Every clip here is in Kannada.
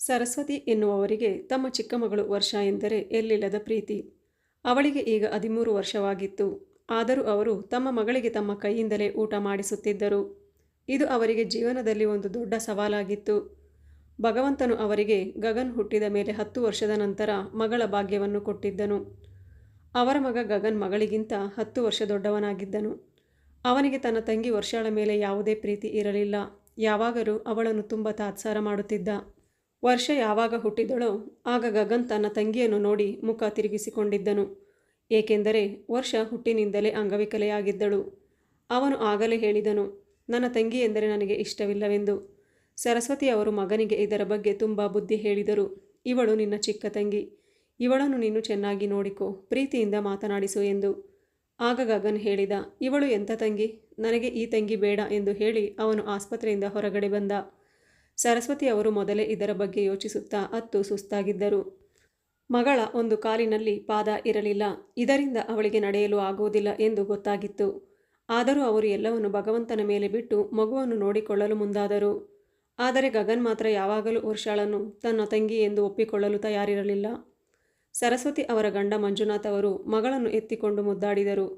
ಸರಸ್ವತಿ ಎನ್ನುವವರಿಗೆ ತಮ್ಮ ಚಿಕ್ಕ ಮಗಳು ವರ್ಷ ಎಂದರೆ ಎಲ್ಲಿಲ್ಲದ ಪ್ರೀತಿ. ಅವಳಿಗೆ ಈಗ ಹದಿಮೂರು ವರ್ಷವಾಗಿತ್ತು. ಆದರೂ ಅವರು ತಮ್ಮ ಮಗಳಿಗೆ ತಮ್ಮ ಕೈಯಿಂದಲೇ ಊಟ ಮಾಡಿಸುತ್ತಿದ್ದರು. ಇದು ಅವರಿಗೆ ಜೀವನದಲ್ಲಿ ಒಂದು ದೊಡ್ಡ ಸವಾಲಾಗಿತ್ತು. ಭಗವಂತನು ಅವರಿಗೆ ಗಗನ್ ಹುಟ್ಟಿದ ಮೇಲೆ ಹತ್ತು ವರ್ಷದ ನಂತರ ಮಗಳ ಭಾಗ್ಯವನ್ನು ಕೊಟ್ಟಿದ್ದನು. ಅವರ ಮಗ ಗಗನ್ ಮಗಳಿಗಿಂತ ಹತ್ತು ವರ್ಷ ದೊಡ್ಡವನಾಗಿದ್ದನು. ಅವನಿಗೆ ತನ್ನ ತಂಗಿ ವರ್ಷಾಳ ಮೇಲೆ ಯಾವುದೇ ಪ್ರೀತಿ ಇರಲಿಲ್ಲ. ಯಾವಾಗಲೂ ಅವಳನ್ನು ತುಂಬ ತಾತ್ಸಾರ ಮಾಡುತ್ತಿದ್ದ. ವರ್ಷ ಯಾವಾಗ ಹುಟ್ಟಿದಳೋ, ಆಗ ಗಗನ್ ತನ್ನ ತಂಗಿಯನ್ನು ನೋಡಿ ಮುಖ ತಿರುಗಿಸಿಕೊಂಡಿದ್ದನು. ಏಕೆಂದರೆ ವರ್ಷ ಹುಟ್ಟಿನಿಂದಲೇ ಅಂಗವಿಕಲೆಯಾಗಿದ್ದಳು. ಅವನು ಆಗಲೇ ಹೇಳಿದನು, ನನ್ನ ತಂಗಿ ಎಂದರೆ ನನಗೆ ಇಷ್ಟವಿಲ್ಲವೆಂದು. ಸರಸ್ವತಿ ಅವರು ಮಗನಿಗೆ ಇದರ ಬಗ್ಗೆ ತುಂಬ ಬುದ್ಧಿ ಹೇಳಿದರು. ಇವಳು ನಿನ್ನ ಚಿಕ್ಕ ತಂಗಿ. ಇವಳನ್ನು ನೀನು ಚೆನ್ನಾಗಿ ನೋಡಿಕೊ, ಪ್ರೀತಿಯಿಂದ ಮಾತನಾಡಿಸು ಎಂದು. ಆಗ ಗಗನ್ ಹೇಳಿದ, ಇವಳು ಎಂಥ ತಂಗಿ? ನನಗೆ ಈ ತಂಗಿ ಬೇಡ ಎಂದು ಹೇಳಿ ಅವನು ಆಸ್ಪತ್ರೆಯಿಂದ ಹೊರಗಡೆ ಬಂದ. ಸರಸ್ವತಿ ಅವರು ಮೊದಲೇ ಇದರ ಬಗ್ಗೆ ಯೋಚಿಸುತ್ತಾ ಅತ್ತು ಸುಸ್ತಾಗಿದ್ದರು. ಮಗಳ ಒಂದು ಕಾಲಿನಲ್ಲಿ ಪಾದ ಇರಲಿಲ್ಲ. ಇದರಿಂದ ಅವಳಿಗೆ ನಡೆಯಲು ಆಗುವುದಿಲ್ಲ ಎಂದು ಗೊತ್ತಾಗಿತ್ತು. ಆದರೂ ಅವರು ಎಲ್ಲವನ್ನು ಭಗವಂತನ ಮೇಲೆ ಬಿಟ್ಟು ಮಗುವನ್ನು ನೋಡಿಕೊಳ್ಳಲು ಮುಂದಾದರು. ಆದರೆ ಗಗನ್ ಮಾತ್ರ ಯಾವಾಗಲೂ ವರ್ಷಾಳನ್ನು ತನ್ನ ತಂಗಿ ಎಂದು ಒಪ್ಪಿಕೊಳ್ಳಲು ತಯಾರಿರಲಿಲ್ಲ. ಸರಸ್ವತಿ ಅವರ ಗಂಡ ಮಂಜುನಾಥ್ ಅವರು ಮಗಳನ್ನು ಎತ್ತಿಕೊಂಡು ಮುದ್ದಾಡಿದರು.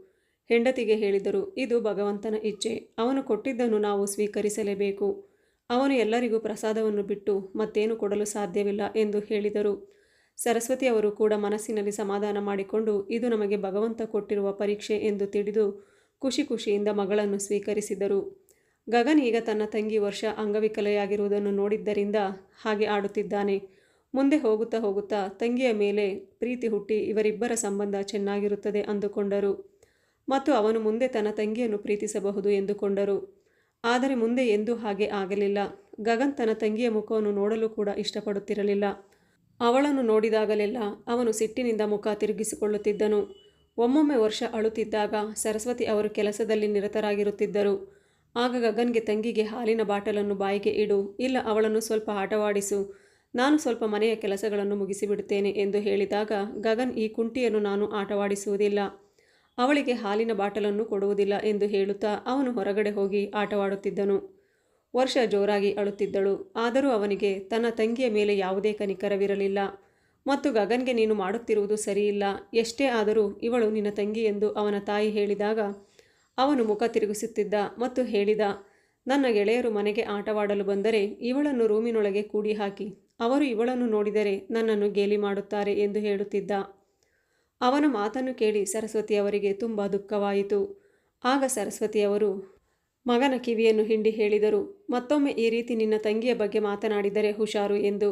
ಹೆಂಡತಿಗೆ ಹೇಳಿದರು, ಇದು ಭಗವಂತನ ಇಚ್ಛೆ. ಅವನು ಕೊಟ್ಟಿದ್ದನ್ನು ನಾವು ಸ್ವೀಕರಿಸಲೇಬೇಕು. ಅವನು ಎಲ್ಲರಿಗೂ ಪ್ರಸಾದವನ್ನು ಬಿಟ್ಟು ಮತ್ತೇನು ಕೊಡಲು ಸಾಧ್ಯವಿಲ್ಲ ಎಂದು ಹೇಳಿದರು. ಸರಸ್ವತಿ ಅವರು ಕೂಡ ಮನಸ್ಸಿನಲ್ಲಿ ಸಮಾಧಾನ ಮಾಡಿಕೊಂಡು, ಇದು ನಮಗೆ ಭಗವಂತ ಕೊಟ್ಟಿರುವ ಪರೀಕ್ಷೆ ಎಂದು ತಿಳಿದು ಖುಷಿ ಖುಷಿಯಿಂದ ಮಗಳನ್ನು ಸ್ವೀಕರಿಸಿದರು. ಗಗನ್ ಈಗ ತನ್ನ ತಂಗಿ ವರ್ಷ ಅಂಗವಿಕಲೆಯಾಗಿರುವುದನ್ನು ನೋಡಿದ್ದರಿಂದ ಹಾಗೆ ಆಡುತ್ತಿದ್ದಾನೆ. ಮುಂದೆ ಹೋಗುತ್ತಾ ಹೋಗುತ್ತಾ ತಂಗಿಯ ಮೇಲೆ ಪ್ರೀತಿ ಹುಟ್ಟಿ ಇವರಿಬ್ಬರ ಸಂಬಂಧ ಚೆನ್ನಾಗಿರುತ್ತದೆ ಅಂದುಕೊಂಡರು. ಮತ್ತು ಅವನು ಮುಂದೆ ತನ್ನ ತಂಗಿಯನ್ನು ಪ್ರೀತಿಸಬಹುದು ಎಂದುಕೊಂಡರು. ಆದರೆ ಮುಂದೆ ಎಂದೂ ಹಾಗೆ ಆಗಲಿಲ್ಲ. ಗಗನ್ ತನ್ನ ತಂಗಿಯ ಮುಖವನ್ನು ನೋಡಲು ಕೂಡ ಇಷ್ಟಪಡುತ್ತಿರಲಿಲ್ಲ. ಅವಳನ್ನು ನೋಡಿದಾಗಲೆಲ್ಲ ಅವನು ಸಿಟ್ಟಿನಿಂದ ಮುಖ ತಿರುಗಿಸಿಕೊಳ್ಳುತ್ತಿದ್ದನು. ಒಮ್ಮೊಮ್ಮೆ ವರ್ಷ ಅಳುತ್ತಿದ್ದಾಗ ಸರಸ್ವತಿ ಅವರು ಕೆಲಸದಲ್ಲಿ ನಿರತರಾಗಿರುತ್ತಿದ್ದರು. ಆಗ ಗಗನ್ಗೆ ತಂಗಿಗೆ ಹಾಲಿನ ಬಾಟಲನ್ನು ಬಾಯಿಗೆ ಇಡು, ಇಲ್ಲ ಅವಳನ್ನು ಸ್ವಲ್ಪ ಆಟವಾಡಿಸು. ನಾನು ಸ್ವಲ್ಪ ಮನೆಯ ಕೆಲಸಗಳನ್ನು ಮುಗಿಸಿಬಿಡುತ್ತೇನೆ ಎಂದು ಹೇಳಿದಾಗ ಗಗನ್ ಈ ಕುಂಟಿಯನ್ನು ನಾನು ಆಟವಾಡಿಸುವುದಿಲ್ಲ. ಅವಳಿಗೆ ಹಾಲಿನ ಬಾಟಲನ್ನು ಕೊಡುವುದಿಲ್ಲ ಎಂದು ಹೇಳುತ್ತಾ ಅವನು ಹೊರಗಡೆ ಹೋಗಿ ಆಟವಾಡುತ್ತಿದ್ದನು. ವರ್ಷ ಜೋರಾಗಿ ಅಳುತ್ತಿದ್ದಳು. ಆದರೂ ಅವನಿಗೆ ತನ್ನ ತಂಗಿಯ ಮೇಲೆ ಯಾವುದೇ ಕನಿಕರವಿರಲಿಲ್ಲ. ಮತ್ತು ಗಗನ್ಗೆ ನೀನು ಮಾಡುತ್ತಿರುವುದು ಸರಿಯಿಲ್ಲ. ಎಷ್ಟೇ ಆದರೂ ಇವಳು ನಿನ್ನ ತಂಗಿ ಎಂದು ಅವನ ತಾಯಿ ಹೇಳಿದಾಗ ಅವನು ಮುಖ ತಿರುಗಿಸುತ್ತಿದ್ದ ಮತ್ತು ಹೇಳಿದ, ನನ್ನ ಗೆಳೆಯರು ಮನೆಗೆ ಆಟವಾಡಲು ಬಂದರೆ ಇವಳನ್ನು ರೂಮಿನೊಳಗೆ ಕೂಡಿ ಹಾಕಿ ಅವರು ಇವಳನ್ನು ನೋಡಿದರೆ ನನ್ನನ್ನು ಗೇಲಿ ಮಾಡುತ್ತಾರೆ ಎಂದು ಹೇಳುತ್ತಿದ್ದ. ಅವನ ಮಾತನ್ನು ಕೇಳಿ ಸರಸ್ವತಿಯವರಿಗೆ ತುಂಬ ದುಃಖವಾಯಿತು. ಆಗ ಸರಸ್ವತಿಯವರು ಮಗನ ಕಿವಿಯನ್ನು ಹಿಂಡಿ ಹೇಳಿದರು. ಮತ್ತೊಮ್ಮೆ ಈ ರೀತಿ ನಿನ್ನ ತಂಗಿಯ ಬಗ್ಗೆ ಮಾತನಾಡಿದರೆ ಹುಷಾರು ಎಂದು.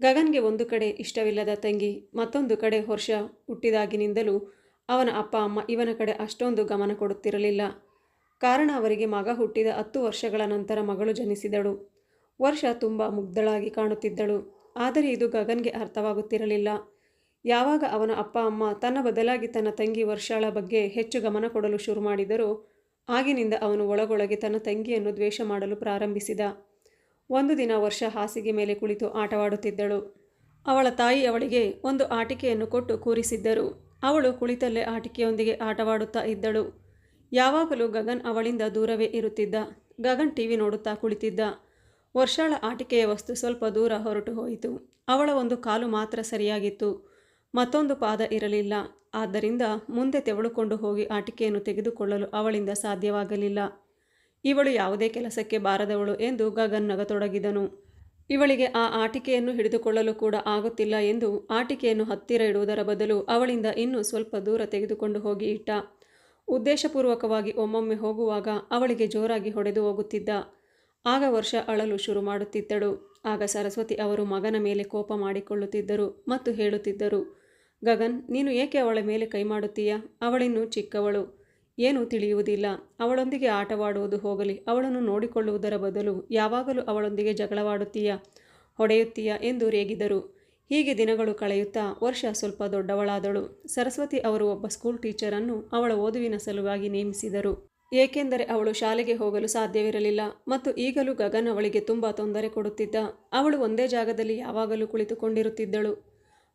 ಗಗನ್ಗೆ ಒಂದು ಕಡೆ ಇಷ್ಟವಿಲ್ಲದ ತಂಗಿ, ಮತ್ತೊಂದು ಕಡೆ ವರ್ಷ ಹುಟ್ಟಿದಾಗಿನಿಂದಲೂ ಅವನ ಅಪ್ಪ, ಅಮ್ಮ ಇವನ ಕಡೆ ಅಷ್ಟೊಂದು ಗಮನ ಕೊಡುತ್ತಿರಲಿಲ್ಲ. ಕಾರಣ ಅವರಿಗೆ ಮಗ ಹುಟ್ಟಿದ ಹತ್ತು ವರ್ಷಗಳ ನಂತರ ಮಗಳು ಜನಿಸಿದಳು. ವರ್ಷ ತುಂಬ ಮುಗ್ಧಳಾಗಿ ಕಾಣುತ್ತಿದ್ದಳು. ಆದರೆ ಇದು ಗಗನ್ಗೆ ಅರ್ಥವಾಗುತ್ತಿರಲಿಲ್ಲ. ಯಾವಾಗ ಅವನ ಅಪ್ಪ, ಅಮ್ಮ ತನ್ನ ಬದಲಾಗಿ ತನ್ನ ತಂಗಿ ವರ್ಷಾಳ ಬಗ್ಗೆ ಹೆಚ್ಚು ಗಮನ ಕೊಡಲು ಶುರು ಮಾಡಿದರೋ, ಆಗಿನಿಂದ ಅವನು ಒಳಗೊಳಗೆ ತನ್ನ ತಂಗಿಯನ್ನು ದ್ವೇಷ ಮಾಡಲು ಪ್ರಾರಂಭಿಸಿದ. ಒಂದು ದಿನ ವರ್ಷ ಹಾಸಿಗೆ ಮೇಲೆ ಕುಳಿತು ಆಟವಾಡುತ್ತಿದ್ದಳು. ಅವಳ ತಾಯಿ ಅವಳಿಗೆ ಒಂದು ಆಟಿಕೆಯನ್ನು ಕೊಟ್ಟು ಕೂರಿಸಿದ್ದರು. ಅವಳು ಕುಳಿತಲ್ಲೇ ಆಟಿಕೆಯೊಂದಿಗೆ ಆಟವಾಡುತ್ತಾ ಇದ್ದಳು. ಯಾವಾಗಲೂ ಗಗನ್ ಅವಳಿಂದ ದೂರವೇ ಇರುತ್ತಿದ್ದ. ಗಗನ್ ಟಿವಿ ನೋಡುತ್ತಾ ಕುಳಿತಿದ್ದ. ವರ್ಷಾಳ ಆಟಿಕೆಯ ವಸ್ತು ಸ್ವಲ್ಪ ದೂರ ಹೊರಟು ಹೋಯಿತು. ಅವಳ ಒಂದು ಕಾಲು ಮಾತ್ರ ಸರಿಯಾಗಿತ್ತು. ಮತ್ತೊಂದು ಪಾದ ಇರಲಿಲ್ಲ. ಆದ್ದರಿಂದ ಮುಂದೆ ತೆವಳುಕೊಂಡು ಹೋಗಿ ಆಟಿಕೆಯನ್ನು ತೆಗೆದುಕೊಳ್ಳಲು ಅವಳಿಂದ ಸಾಧ್ಯವಾಗಲಿಲ್ಲ. ಇವಳು ಯಾವುದೇ ಕೆಲಸಕ್ಕೆ ಬಾರದವಳು ಎಂದು ಗಗನ್ ನಗತೊಡಗಿದನು. ಇವಳಿಗೆ ಆ ಆಟಿಕೆಯನ್ನು ಹಿಡಿದುಕೊಳ್ಳಲು ಕೂಡ ಆಗುತ್ತಿಲ್ಲ ಎಂದು ಆಟಿಕೆಯನ್ನು ಹತ್ತಿರ ಇಡುವುದರ ಬದಲು ಅವಳಿಂದ ಇನ್ನೂ ಸ್ವಲ್ಪ ದೂರ ತೆಗೆದುಕೊಂಡು ಹೋಗಿ ಇಟ್ಟ. ಉದ್ದೇಶಪೂರ್ವಕವಾಗಿ ಒಮ್ಮೊಮ್ಮೆ ಹೋಗುವಾಗ ಅವಳಿಗೆ ಜೋರಾಗಿ ಹೊಡೆದು ಹೋಗುತ್ತಿದ್ದ. ಆಗ ವರ್ಷ ಅಳಲು ಶುರು ಮಾಡುತ್ತಿದ್ದಳು. ಆಗ ಸರಸ್ವತಿ ಅವರು ಮಗನ ಮೇಲೆ ಕೋಪ ಮಾಡಿಕೊಳ್ಳುತ್ತಿದ್ದರು ಮತ್ತು ಹೇಳುತ್ತಿದ್ದರು, ಗಗನ್, ನೀನು ಏಕೆ ಅವಳ ಮೇಲೆ ಕೈ ಮಾಡುತ್ತೀಯ? ಅವಳಿನ್ನೂ ಚಿಕ್ಕವಳು. ಏನೂ ತಿಳಿಯುವುದಿಲ್ಲ. ಅವಳೊಂದಿಗೆ ಆಟವಾಡುವುದು ಹೋಗಲಿ. ಅವಳನ್ನು ನೋಡಿಕೊಳ್ಳುವುದರ ಬದಲು ಯಾವಾಗಲೂ ಅವಳೊಂದಿಗೆ ಜಗಳವಾಡುತ್ತೀಯಾ, ಹೊಡೆಯುತ್ತೀಯಾ ಎಂದು ರೇಗಿದರು. ಹೀಗೆ ದಿನಗಳು ಕಳೆಯುತ್ತಾ ವರ್ಷ ಸ್ವಲ್ಪ ದೊಡ್ಡವಳಾದಳು. ಸರಸ್ವತಿ ಅವರು ಒಬ್ಬ ಸ್ಕೂಲ್ ಟೀಚರನ್ನು ಅವಳ ಓದುವಿನ ಸಲುವಾಗಿ ನೇಮಿಸಿದರು. ಏಕೆಂದರೆ ಅವಳು ಶಾಲೆಗೆ ಹೋಗಲು ಸಾಧ್ಯವಿರಲಿಲ್ಲ ಮತ್ತು ಈಗಲೂ ಗಗನ್ ಅವಳಿಗೆ ತುಂಬ ತೊಂದರೆ ಕೊಡುತ್ತಿದ್ದ. ಅವಳು ಒಂದೇ ಜಾಗದಲ್ಲಿ ಯಾವಾಗಲೂ ಕುಳಿತುಕೊಂಡಿರುತ್ತಿದ್ದಳು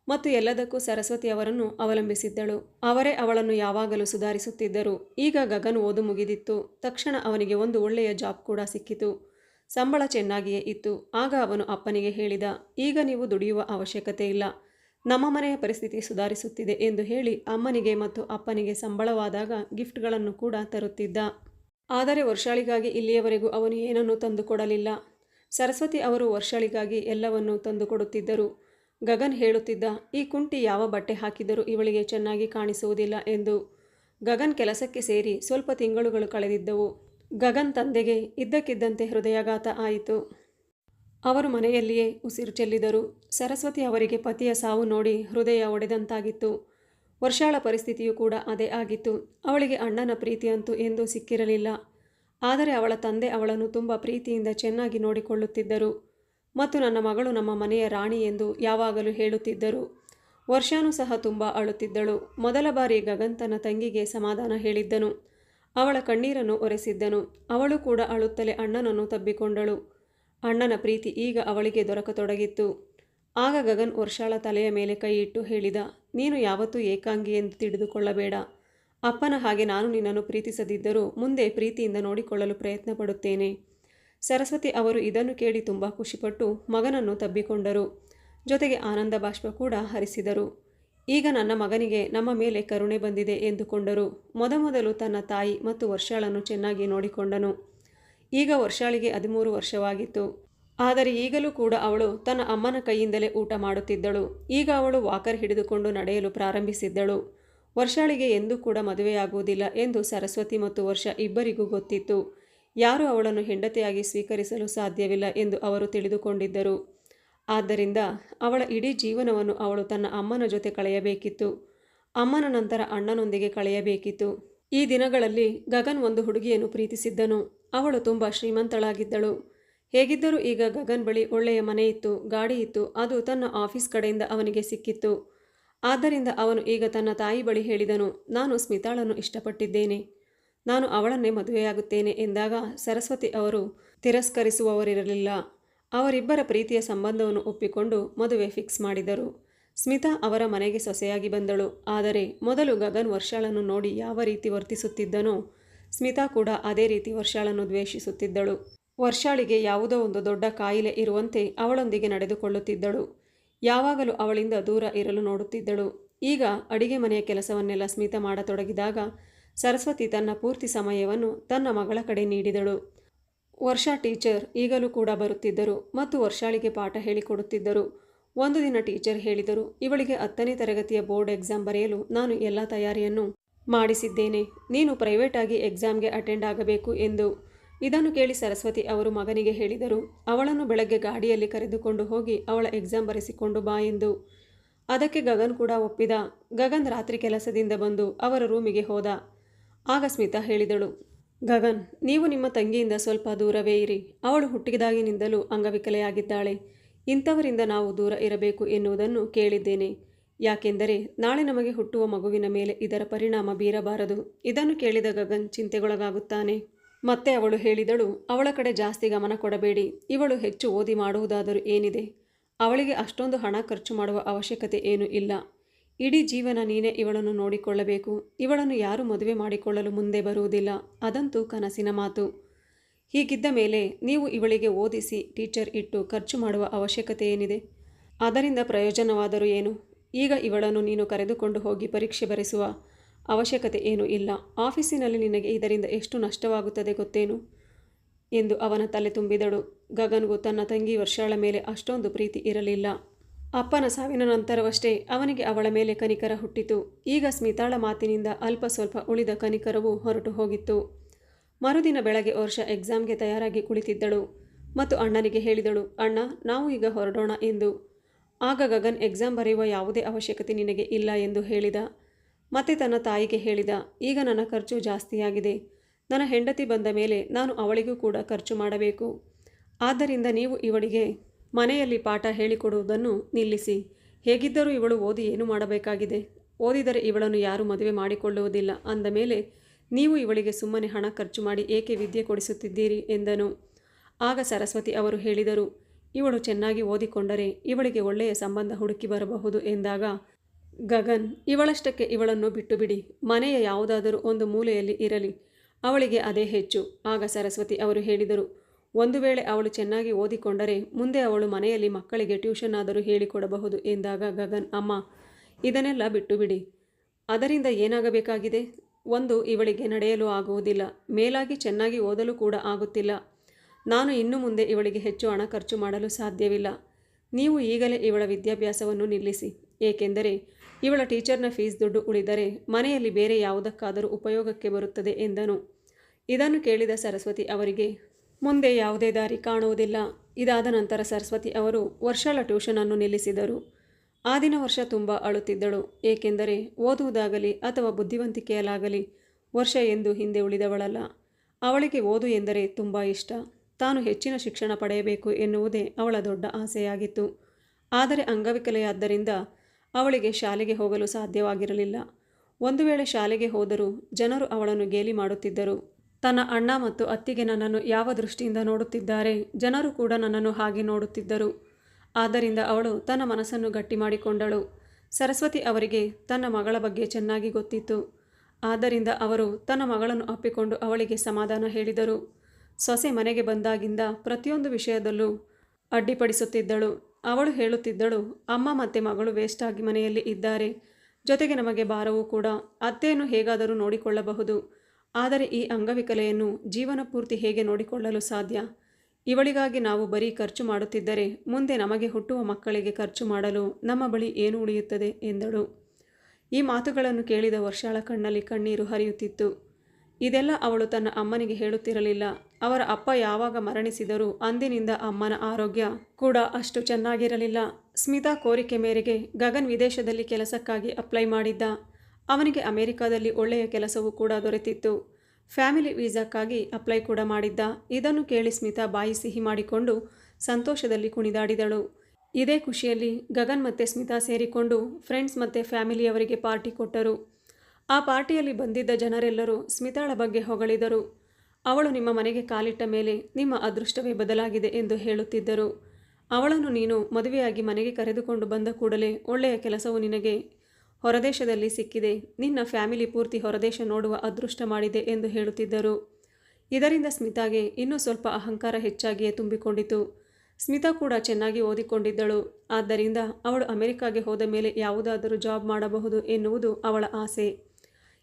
ಮತ್ತು ಎಲ್ಲದಕ್ಕೂ ಸರಸ್ವತಿ ಅವರನ್ನು ಅವಲಂಬಿಸಿದ್ದಳು. ಅವರೇ ಅವಳನ್ನು ಯಾವಾಗಲೂ ಸುಧಾರಿಸುತ್ತಿದ್ದರು. ಈಗ ಗಗನ್ ಓದು ಮುಗಿದಿತ್ತು. ತಕ್ಷಣ ಅವನಿಗೆ ಒಂದು ಒಳ್ಳೆಯ ಜಾಬ್ ಕೂಡ ಸಿಕ್ಕಿತು. ಸಂಬಳ ಚೆನ್ನಾಗಿಯೇ ಇತ್ತು. ಆಗ ಅವನು ಅಪ್ಪನಿಗೆ ಹೇಳಿದ, ಈಗ ನೀವು ದುಡಿಯುವ ಅವಶ್ಯಕತೆ ಇಲ್ಲ. ನಮ್ಮ ಮನೆಯ ಪರಿಸ್ಥಿತಿ ಸುಧಾರಿಸುತ್ತಿದೆ ಎಂದು ಹೇಳಿ ಅಮ್ಮನಿಗೆ ಮತ್ತು ಅಪ್ಪನಿಗೆ ಸಂಬಳವಾದಾಗ ಗಿಫ್ಟ್ಗಳನ್ನು ಕೂಡ ತರುತ್ತಿದ್ದ. ಆದರೆ ವರ್ಷಾಳಿಗಾಗಿ ಇಲ್ಲಿಯವರೆಗೂ ಅವನು ಏನನ್ನೂ ತಂದುಕೊಡಲಿಲ್ಲ. ಸರಸ್ವತಿ ಅವರು ವರ್ಷಾಳಿಗಾಗಿ ಎಲ್ಲವನ್ನೂ ತಂದುಕೊಡುತ್ತಿದ್ದರು. ಗಗನ್ ಹೇಳುತ್ತಿದ್ದ, ಈ ಕುಂಟಿ ಯಾವ ಬಟ್ಟೆ ಹಾಕಿದರೂ ಇವಳಿಗೆ ಚೆನ್ನಾಗಿ ಕಾಣಿಸುವುದಿಲ್ಲ ಎಂದು. ಗಗನ್ ಕೆಲಸಕ್ಕೆ ಸೇರಿ ಸ್ವಲ್ಪ ತಿಂಗಳುಗಳು ಕಳೆದಿದ್ದವು. ಗಗನ್ ತಂದೆಗೆ ಇದ್ದಕ್ಕಿದ್ದಂತೆ ಹೃದಯಾಘಾತ ಆಯಿತು. ಅವರು ಮನೆಯಲ್ಲಿಯೇ ಉಸಿರು ಚೆಲ್ಲಿದರು. ಸರಸ್ವತಿ ಅವರಿಗೆ ಪತಿಯ ಸಾವು ನೋಡಿ ಹೃದಯ ಒಡೆದಂತಾಗಿತ್ತು. ವರ್ಷಾಳ ಪರಿಸ್ಥಿತಿಯೂ ಕೂಡ ಅದೇ ಆಗಿತ್ತು. ಅವಳಿಗೆ ಅಣ್ಣನ ಪ್ರೀತಿಯಂತೂ ಎಂದೂ ಸಿಕ್ಕಿರಲಿಲ್ಲ. ಆದರೆ ಅವಳ ತಂದೆ ಅವಳನ್ನು ತುಂಬ ಪ್ರೀತಿಯಿಂದ ಚೆನ್ನಾಗಿ ನೋಡಿಕೊಳ್ಳುತ್ತಿದ್ದರು. ಮತ್ತು ನನ್ನ ಮಗಳು ನಮ್ಮ ಮನೆಯ ರಾಣಿ ಎಂದು ಯಾವಾಗಲೂ ಹೇಳುತ್ತಿದ್ದರು. ವರ್ಷಾನು ಸಹ ತುಂಬ ಅಳುತ್ತಿದ್ದಳು. ಮೊದಲ ಬಾರಿ ಗಗನ್ ತನ್ನ ತಂಗಿಗೆ ಸಮಾಧಾನ ಹೇಳಿದ್ದನು. ಅವಳ ಕಣ್ಣೀರನ್ನು ಒರೆಸಿದ್ದನು. ಅವಳು ಕೂಡ ಅಳುತ್ತಲೇ ಅಣ್ಣನನ್ನು ತಬ್ಬಿಕೊಂಡಳು. ಅಣ್ಣನ ಪ್ರೀತಿ ಈಗ ಅವಳಿಗೆ ದೊರಕತೊಡಗಿತ್ತು. ಆಗ ಗಗನ್ ವರ್ಷಾಳ ತಲೆಯ ಮೇಲೆ ಕೈ ಇಟ್ಟು ಹೇಳಿದ, ನೀನು ಯಾವತ್ತೂ ಏಕಾಂಗಿ ಎಂದು ತಿಳಿದುಕೊಳ್ಳಬೇಡ. ಅಪ್ಪನ ಹಾಗೆ ನಾನು ನಿನ್ನನ್ನು ಪ್ರೀತಿಸದಿದ್ದರೂ ಮುಂದೆ ಪ್ರೀತಿಯಿಂದ ನೋಡಿಕೊಳ್ಳಲು ಪ್ರಯತ್ನ ಪಡುತ್ತೇನೆ ಸರಸ್ವತಿ ಅವರು ಇದನ್ನು ಕೇಳಿ ತುಂಬ ಖುಷಿಪಟ್ಟು ಮಗನನ್ನು ತಬ್ಬಿಕೊಂಡರು. ಜೊತೆಗೆ ಆನಂದ ಬಾಷ್ಪ ಕೂಡ ಹರಿಸಿದರು. ಈಗ ನನ್ನ ಮಗನಿಗೆ ನಮ್ಮ ಮೇಲೆ ಕರುಣೆ ಬಂದಿದೆ ಎಂದುಕೊಂಡರು. ಮೊದಮೊದಲು ತನ್ನ ತಾಯಿ ಮತ್ತು ವರ್ಷಾಳನ್ನು ಚೆನ್ನಾಗಿ ನೋಡಿಕೊಂಡನು. ಈಗ ವರ್ಷಾಳಿಗೆ ಹದಿಮೂರು ವರ್ಷವಾಗಿತ್ತು. ಆದರೆ ಈಗಲೂ ಕೂಡ ಅವಳು ತನ್ನ ಅಮ್ಮನ ಕೈಯಿಂದಲೇ ಊಟ ಮಾಡುತ್ತಿದ್ದಳು. ಈಗ ಅವಳು ವಾಕರ್ ಹಿಡಿದುಕೊಂಡು ನಡೆಯಲು ಪ್ರಾರಂಭಿಸಿದ್ದಳು. ವರ್ಷಾಳಿಗೆ ಎಂದೂ ಕೂಡ ಮದುವೆಯಾಗುವುದಿಲ್ಲ ಎಂದು ಸರಸ್ವತಿ ಮತ್ತು ವರ್ಷ ಇಬ್ಬರಿಗೂ ಗೊತ್ತಿತ್ತು. ಯಾರೂ ಅವಳನ್ನು ಹೆಂಡತಿಯಾಗಿ ಸ್ವೀಕರಿಸಲು ಸಾಧ್ಯವಿಲ್ಲ ಎಂದು ಅವರು ತಿಳಿದುಕೊಂಡಿದ್ದರು. ಆದ್ದರಿಂದ ಅವಳ ಇಡೀ ಜೀವನವನ್ನು ಅವಳು ತನ್ನ ಅಮ್ಮನ ಜೊತೆ ಕಳೆಯಬೇಕಿತ್ತು. ಅಮ್ಮನ ನಂತರ ಅಣ್ಣನೊಂದಿಗೆ ಕಳೆಯಬೇಕಿತ್ತು. ಈ ದಿನಗಳಲ್ಲಿ ಗಗನ್ ಒಂದು ಹುಡುಗಿಯನ್ನು ಪ್ರೀತಿಸಿದ್ದನು. ಅವಳು ತುಂಬ ಶ್ರೀಮಂತಳಾಗಿದ್ದಳು. ಹೇಗಿದ್ದರೂ ಈಗ ಗಗನ್ ಬಳಿ ಒಳ್ಳೆಯ ಮನೆ ಇತ್ತು, ಗಾಡಿ ಇತ್ತು, ಅದು ತನ್ನ ಆಫೀಸ್ ಕಡೆಯಿಂದ ಅವನಿಗೆ ಸಿಕ್ಕಿತ್ತು. ಆದ್ದರಿಂದ ಅವನು ಈಗ ತನ್ನ ತಾಯಿ ಬಳಿ ಹೇಳಿದನು, ನಾನು ಸ್ಮಿತಾಳನ್ನು ಇಷ್ಟಪಟ್ಟಿದ್ದೇನೆ. ನಾನು ಅವಳನ್ನೇ ಮದುವೆಯಾಗುತ್ತೇನೆ ಎಂದಾಗ ಸರಸ್ವತಿ ಅವರು, ತಿರಸ್ಕರಿಸುವವರಿರಲಿಲ್ಲ. ಅವರಿಬ್ಬರ ಪ್ರೀತಿಯ ಸಂಬಂಧವನ್ನು ಒಪ್ಪಿಕೊಂಡು ಮದುವೆ ಫಿಕ್ಸ್ ಮಾಡಿದರು. ಸ್ಮಿತಾ ಅವರ ಮನೆಗೆ ಸೊಸೆಯಾಗಿ ಬಂದಳು. ಆದರೆ ಮೊದಲು ಗಗನ್ ವರ್ಷಾಳನ್ನು ನೋಡಿ ಯಾವ ರೀತಿ ವರ್ತಿಸುತ್ತಿದ್ದನೋ ಸ್ಮಿತಾ ಕೂಡ ಅದೇ ರೀತಿ ವರ್ಷಾಳನ್ನು ದ್ವೇಷಿಸುತ್ತಿದ್ದಳು. ವರ್ಷಾಳಿಗೆ ಯಾವುದೋ ಒಂದು ದೊಡ್ಡ ಕಾಯಿಲೆ ಇರುವಂತೆ ಅವಳೊಂದಿಗೆ ನಡೆದುಕೊಳ್ಳುತ್ತಿದ್ದಳು. ಯಾವಾಗಲೂ ಅವಳಿಂದ ದೂರ ಇರಲು ನೋಡುತ್ತಿದ್ದಳು. ಈಗ ಅಡಿಗೆ ಮನೆಯ ಕೆಲಸವನ್ನೆಲ್ಲ ಸ್ಮಿತಾ ಮಾಡತೊಡಗಿದಾಗ ಸರಸ್ವತಿ ತನ್ನ ಪೂರ್ತಿ ಸಮಯವನ್ನು ತನ್ನ ಮಗಳ ಕಡೆ ನೀಡಿದಳು. ವರ್ಷಾ ಟೀಚರ್ ಈಗಲೂ ಕೂಡ ಬರುತ್ತಿದ್ದರು ಮತ್ತು ವರ್ಷಾಳಿಗೆ ಪಾಠ ಹೇಳಿಕೊಡುತ್ತಿದ್ದರು. ಒಂದು ದಿನ ಟೀಚರ್ ಹೇಳಿದರು, ಇವಳಿಗೆ ಹತ್ತನೇ ತರಗತಿಯ ಬೋರ್ಡ್ ಎಕ್ಸಾಮ್ ಬರೆಯಲು ನಾನು ಎಲ್ಲ ತಯಾರಿಯನ್ನು ಮಾಡಿಸಿದ್ದೇನೆ. ನೀನು ಪ್ರೈವೇಟಾಗಿ ಎಕ್ಸಾಮ್ಗೆ ಅಟೆಂಡ್ ಆಗಬೇಕು ಎಂದು. ಇದನ್ನು ಕೇಳಿ ಸರಸ್ವತಿ ಅವರು ಮಗನಿಗೆ ಹೇಳಿದರು. ಅವಳನ್ನು ಬೆಳಗ್ಗೆ ಗಾಡಿಯಲ್ಲಿ ಕರೆದುಕೊಂಡು ಹೋಗಿ ಅವಳ ಎಕ್ಸಾಮ್ ಬರೆಸಿಕೊಂಡು ಬಾ ಎಂದು. ಅದಕ್ಕೆ ಗಗನ್ ಕೂಡ ಒಪ್ಪಿದ. ಗಗನ್ ರಾತ್ರಿ ಕೆಲಸದಿಂದ ಬಂದು ಅವರ ರೂಮಿಗೆ ಹೋದ. ಆಗ ಸ್ಮಿತಾ ಹೇಳಿದಳು, ಗಗನ್, ನೀವು ನಿಮ್ಮ ತಂಗಿಯಿಂದ ಸ್ವಲ್ಪ ದೂರವೇ ಇರಿ. ಅವಳು ಹುಟ್ಟಿದಾಗಿನಿಂದಲೂ ಅಂಗವಿಕಲೆಯಾಗಿದ್ದಾಳೆ. ಇಂಥವರಿಂದ ನಾವು ದೂರ ಇರಬೇಕು ಎನ್ನುವುದನ್ನು ಕೇಳಿದ್ದೇನೆ. ಯಾಕೆಂದರೆ ನಾಳೆ ನಮಗೆ ಹುಟ್ಟುವ ಮಗುವಿನ ಮೇಲೆ ಇದರ ಪರಿಣಾಮ ಬೀರಬಾರದು. ಇದನ್ನು ಕೇಳಿದ ಗಗನ್ ಚಿಂತೆಗೊಳಗಾಗುತ್ತಾನೆ. ಮತ್ತೆ ಅವಳು ಹೇಳಿದಳು, ಅವಳ ಕಡೆ ಜಾಸ್ತಿ ಗಮನ ಕೊಡಬೇಡಿ, ಇವಳು ಹೆಚ್ಚು ಓದಿ ಮಾಡುವುದಾದರೂ ಏನಿದೆ? ಅವಳಿಗೆ ಅಷ್ಟೊಂದು ಹಣ ಖರ್ಚು ಮಾಡುವ ಅವಶ್ಯಕತೆ ಏನೂ ಇಲ್ಲ. ಇಡೀ ಜೀವನ ನೀನೇ ಇವಳನ್ನು ನೋಡಿಕೊಳ್ಳಬೇಕು. ಇವಳನ್ನು ಯಾರೂ ಮದುವೆ ಮಾಡಿಕೊಳ್ಳಲು ಮುಂದೆ ಬರುವುದಿಲ್ಲ. ಅದಂತೂ ಕನಸಿನ ಮಾತು. ಹೀಗಿದ್ದ ಮೇಲೆ ನೀವು ಇವಳಿಗೆ ಓದಿಸಿ ಟೀಚರ್ ಇಟ್ಟು ಖರ್ಚು ಮಾಡುವ ಅವಶ್ಯಕತೆ ಏನಿದೆ? ಅದರಿಂದ ಪ್ರಯೋಜನವಾದರೂ ಏನು? ಈಗ ಇವಳನ್ನು ನೀನು ಕರೆದುಕೊಂಡು ಹೋಗಿ ಪರೀಕ್ಷೆ ಬರೆಸುವ ಅವಶ್ಯಕತೆ ಏನೂ ಇಲ್ಲ. ಆಫೀಸಿನಲ್ಲಿ ನಿನಗೆ ಇದರಿಂದ ಎಷ್ಟು ನಷ್ಟವಾಗುತ್ತದೆ ಗೊತ್ತೇನು? ಎಂದು ಅವನ ತಲೆ ತುಂಬಿದಳು. ಗಗನ್ಗೂ ತನ್ನ ತಂಗಿ ವರ್ಷಾಳ ಮೇಲೆ ಅಷ್ಟೊಂದು ಪ್ರೀತಿ ಇರಲಿಲ್ಲ. ಅಪ್ಪನ ಸಾವಿನ ನಂತರವಷ್ಟೇ ಅವನಿಗೆ ಅವಳ ಮೇಲೆ ಕನಿಕರ ಹುಟ್ಟಿತು. ಈಗ ಸ್ಮಿತಾಳ ಮಾತಿನಿಂದ ಅಲ್ಪ ಸ್ವಲ್ಪ ಉಳಿದ ಕನಿಕರವು ಹೊರಟು ಹೋಗಿತ್ತು. ಮರುದಿನ ಬೆಳಗ್ಗೆ ವರ್ಷ ಎಕ್ಸಾಮ್ಗೆ ತಯಾರಾಗಿ ಕುಳಿತಿದ್ದಳು ಮತ್ತು ಅಣ್ಣನಿಗೆ ಹೇಳಿದಳು, ಅಣ್ಣ, ನಾವು ಈಗ ಹೊರಡೋಣ ಎಂದು. ಆಗ ಗಗನ್ ಎಕ್ಸಾಮ್ ಬರೆಯುವ ಯಾವುದೇ ಅವಶ್ಯಕತೆ ನಿನಗೆ ಇಲ್ಲ ಎಂದು ಹೇಳಿದ. ಮತ್ತೆ ತನ್ನ ತಾಯಿಗೆ ಹೇಳಿದ, ಈಗ ನನ್ನ ಖರ್ಚು ಜಾಸ್ತಿಯಾಗಿದೆ. ನನ್ನ ಹೆಂಡತಿ ಬಂದ ಮೇಲೆ ನಾನು ಅವಳಿಗೂ ಕೂಡ ಖರ್ಚು ಮಾಡಬೇಕು. ಆದ್ದರಿಂದ ನೀವು ಇವಳಿಗೆ ಮನೆಯಲ್ಲಿ ಪಾಠ ಹೇಳಿಕೊಡುವುದನ್ನು ನಿಲ್ಲಿಸಿ. ಹೇಗಿದ್ದರೂ ಇವಳು ಓದಿ ಏನು ಮಾಡಬೇಕಾಗಿದೆ? ಓದಿದರೆ ಇವಳನ್ನು ಯಾರೂ ಮದುವೆ ಮಾಡಿಕೊಳ್ಳುವುದಿಲ್ಲ. ಅಂದ ಮೇಲೆ, ನೀವು ಇವಳಿಗೆ ಸುಮ್ಮನೆ ಹಣ ಖರ್ಚು ಮಾಡಿ ಏಕೆ ವಿದ್ಯೆ ಕೊಡಿಸುತ್ತಿದ್ದೀರಿ? ಎಂದನು. ಆಗ ಸರಸ್ವತಿ ಅವರು ಹೇಳಿದರು ಇವಳು ಚೆನ್ನಾಗಿ ಓದಿಕೊಂಡರೆ ಇವಳಿಗೆ ಒಳ್ಳೆಯ ಸಂಬಂಧ ಹುಡುಕಿ ಬರಬಹುದು ಎಂದಾಗ, ಗಗನ್, ಇವಳಷ್ಟಕ್ಕೆ ಇವಳನ್ನು ಬಿಟ್ಟು ಬಿಡಿ ಮನೆಯ ಯಾವುದಾದರೂ ಒಂದು ಮೂಲೆಯಲ್ಲಿ ಇರಲಿ. ಅವಳಿಗೆ ಅದೇ ಹೆಚ್ಚು. ಆಗ ಸರಸ್ವತಿ ಅವರು ಹೇಳಿದರು, ಒಂದು ವೇಳೆ ಅವಳು ಚೆನ್ನಾಗಿ ಓದಿಕೊಂಡರೆ ಮುಂದೆ ಅವಳು ಮನೆಯಲ್ಲಿ ಮಕ್ಕಳಿಗೆ ಟ್ಯೂಷನ್ ಆದರೂ ಹೇಳಿಕೊಡಬಹುದು ಎಂದಾಗ, ಗಗನ್, ಅಮ್ಮ, ಇದನ್ನೆಲ್ಲ ಬಿಟ್ಟು ಬಿಡಿ ಅದರಿಂದ ಏನಾಗಬೇಕಾಗಿದೆ? ಒಂದು, ಇವಳಿಗೆ ನಡೆಯಲು ಆಗುವುದಿಲ್ಲ. ಮೇಲಾಗಿ ಚೆನ್ನಾಗಿ ಓದಲು ಕೂಡ ಆಗುತ್ತಿಲ್ಲ. ನಾನು ಇನ್ನು ಮುಂದೆ ಇವಳಿಗೆ ಹೆಚ್ಚು ಹಣ ಖರ್ಚು ಮಾಡಲು ಸಾಧ್ಯವಿಲ್ಲ. ನೀವು ಈಗಲೇ ಇವಳ ವಿದ್ಯಾಭ್ಯಾಸವನ್ನು ನಿಲ್ಲಿಸಿ. ಏಕೆಂದರೆ ಇವಳ ಟೀಚರ್ನ ಫೀಸ್ ದುಡ್ಡು ಉಳಿದರೆ ಮನೆಯಲ್ಲಿ ಬೇರೆ ಯಾವುದಕ್ಕಾದರೂ ಉಪಯೋಗಕ್ಕೆ ಬರುತ್ತದೆ ಎಂದನು. ಇದನ್ನು ಕೇಳಿದ ಸರಸ್ವತಿ ಅವರಿಗೆ, ಮುಂದೆ ಯಾವುದೇ ದಾರಿ ಕಾಣುವುದಿಲ್ಲ. ಇದಾದ ನಂತರ ಸರಸ್ವತಿ ಅವರು ವರ್ಷಳ ಟ್ಯೂಷನನ್ನು ನಿಲ್ಲಿಸಿದರು. ಆ ದಿನ ವರ್ಷ ತುಂಬ ಅಳುತ್ತಿದ್ದಳು. ಏಕೆಂದರೆ ಓದುವುದಾಗಲಿ ಅಥವಾ ಬುದ್ಧಿವಂತಿಕೆಯಲ್ಲಾಗಲಿ ವರ್ಷ ಎಂದು ಹಿಂದೆ ಉಳಿದವಳಲ್ಲ. ಅವಳಿಗೆ ಓದು ಎಂದರೆ ತುಂಬ ಇಷ್ಟ. ತಾನು ಹೆಚ್ಚಿನ ಶಿಕ್ಷಣ ಪಡೆಯಬೇಕು ಎನ್ನುವುದೇ ಅವಳ ದೊಡ್ಡ ಆಸೆಯಾಗಿತ್ತು. ಆದರೆ ಅಂಗವಿಕಲೆಯಾದ್ದರಿಂದ ಅವಳಿಗೆ ಶಾಲೆಗೆ ಹೋಗಲು ಸಾಧ್ಯವಾಗಿರಲಿಲ್ಲ. ಒಂದು ವೇಳೆ ಶಾಲೆಗೆ ಹೋದರೂ ಜನರು ಅವಳನ್ನು ಗೇಲಿ ಮಾಡುತ್ತಿದ್ದರು. ತನ್ನ ಅಣ್ಣ ಮತ್ತು ಅತ್ತಿಗೆ ನನ್ನನ್ನು ಯಾವ ದೃಷ್ಟಿಯಿಂದ ನೋಡುತ್ತಿದ್ದಾರೆ? ಜನರು ಕೂಡ ನನ್ನನ್ನು ಹಾಗೆ ನೋಡುತ್ತಿದ್ದರು. ಆದ್ದರಿಂದ ಅವಳು ತನ್ನ ಮನಸ್ಸನ್ನು ಗಟ್ಟಿ ಮಾಡಿಕೊಂಡಳು. ಸರಸ್ವತಿ ಅವರಿಗೆ ತನ್ನ ಮಗಳ ಬಗ್ಗೆ ಚೆನ್ನಾಗಿ ಗೊತ್ತಿತ್ತು. ಆದ್ದರಿಂದ ಅವರು ತನ್ನ ಮಗಳನ್ನು ಅಪ್ಪಿಕೊಂಡು ಅವಳಿಗೆ ಸಮಾಧಾನ ಹೇಳಿದರು. ಸೊಸೆ ಮನೆಗೆ ಬಂದಾಗಿಂದ ಪ್ರತಿಯೊಂದು ವಿಷಯದಲ್ಲೂ ಅಡ್ಡಿಪಡಿಸುತ್ತಿದ್ದಳು. ಅವಳು ಹೇಳುತ್ತಿದ್ದಳು, ಅಮ್ಮ ಮತ್ತು ಮಗಳು ವೇಸ್ಟಾಗಿ ಮನೆಯಲ್ಲಿ ಇದ್ದಾರೆ. ಜೊತೆಗೆ ನಮಗೆ ಭಾರವೂ ಕೂಡ. ಅತ್ತೆಯನ್ನು ಹೇಗಾದರೂ ನೋಡಿಕೊಳ್ಳಬಹುದು. ಆದರೆ ಈ ಅಂಗವಿಕಲೆಯನ್ನು ಜೀವನ ಪೂರ್ತಿ ಹೇಗೆ ನೋಡಿಕೊಳ್ಳಲು ಸಾಧ್ಯ? ಇವಳಿಗಾಗಿ ನಾವು ಬರೀ ಖರ್ಚು ಮಾಡುತ್ತಿದ್ದರೆ ಮುಂದೆ ನಮಗೆ ಹುಟ್ಟುವ ಮಕ್ಕಳಿಗೆ ಖರ್ಚು ಮಾಡಲು ನಮ್ಮ ಬಳಿ ಏನು ಉಳಿಯುತ್ತದೆ? ಎಂದಳು. ಈ ಮಾತುಗಳನ್ನು ಕೇಳಿದ ವರ್ಷಾಳ ಕಣ್ಣಲ್ಲಿ ಕಣ್ಣೀರು ಹರಿಯುತ್ತಿತ್ತು. ಇದೆಲ್ಲ ಅವಳು ತನ್ನ ಅಮ್ಮನಿಗೆ ಹೇಳುತ್ತಿರಲಿಲ್ಲ. ಅವರ ಅಪ್ಪ ಯಾವಾಗ ಮರಣಿಸಿದರೂ ಅಂದಿನಿಂದ ಅಮ್ಮನ ಆರೋಗ್ಯ ಕೂಡ ಅಷ್ಟು ಚೆನ್ನಾಗಿರಲಿಲ್ಲ. ಸ್ಮಿತಾ ಕೋರಿಕೆ ಮೇರೆಗೆ ಗಗನ್ ವಿದೇಶದಲ್ಲಿ ಕೆಲಸಕ್ಕಾಗಿ ಅಪ್ಲೈ ಮಾಡಿದ್ದ. ಅವನಿಗೆ ಅಮೆರಿಕಾದಲ್ಲಿ ಒಳ್ಳೆಯ ಕೆಲಸವೂ ಕೂಡ ದೊರೆತಿತ್ತು. ಫ್ಯಾಮಿಲಿ ವೀಸಾಕ್ಕಾಗಿ ಅಪ್ಲೈ ಕೂಡ ಮಾಡಿದ್ದ. ಇದನ್ನು ಕೇಳಿ ಸ್ಮಿತಾ ಬಾಯಿ ಸಿಹಿ ಮಾಡಿಕೊಂಡು ಸಂತೋಷದಲ್ಲಿ ಕುಣಿದಾಡಿದಳು. ಇದೇ ಖುಷಿಯಲ್ಲಿ ಗಗನ್ ಮತ್ತು ಸ್ಮಿತಾ ಸೇರಿಕೊಂಡು ಫ್ರೆಂಡ್ಸ್ ಮತ್ತು ಫ್ಯಾಮಿಲಿಯವರಿಗೆ ಪಾರ್ಟಿ ಕೊಟ್ಟರು. ಆ ಪಾರ್ಟಿಯಲ್ಲಿ ಬಂದಿದ್ದ ಜನರೆಲ್ಲರೂ ಸ್ಮಿತಾಳ ಬಗ್ಗೆ ಹೊಗಳಿದರು. ಅವಳು ನಿಮ್ಮ ಮನೆಗೆ ಕಾಲಿಟ್ಟ ಮೇಲೆ ನಿಮ್ಮ ಅದೃಷ್ಟವೇ ಬದಲಾಗಿದೆ ಎಂದು ಹೇಳುತ್ತಿದ್ದರು. ಅವಳನ್ನು ನೀನು ಮದುವೆಯಾಗಿ ಮನೆಗೆ ಕರೆದುಕೊಂಡು ಬಂದ ಕೂಡಲೇ ಒಳ್ಳೆಯ ಕೆಲಸವು ನಿನಗೆ ಹೊರದೇಶದಲ್ಲಿ ಸಿಕ್ಕಿದೆ. ನಿನ್ನ ಫ್ಯಾಮಿಲಿ ಪೂರ್ತಿ ಹೊರದೇಶ ನೋಡುವ ಅದೃಷ್ಟ ಮಾಡಿದೆ ಎಂದು ಹೇಳುತ್ತಿದ್ದರು. ಇದರಿಂದ ಸ್ಮಿತಾಗೆ ಇನ್ನೂ ಸ್ವಲ್ಪ ಅಹಂಕಾರ ಹೆಚ್ಚಾಗಿಯೇ ತುಂಬಿಕೊಂಡಿತು. ಸ್ಮಿತಾ ಕೂಡ ಚೆನ್ನಾಗಿ ಓದಿಕೊಂಡಿದ್ದಳು. ಆದ್ದರಿಂದ ಅವಳು ಅಮೆರಿಕಾಗೆ ಹೋದ ಮೇಲೆ ಯಾವುದಾದರೂ ಜಾಬ್ ಮಾಡಬಹುದು ಎನ್ನುವುದು ಅವಳ ಆಸೆ.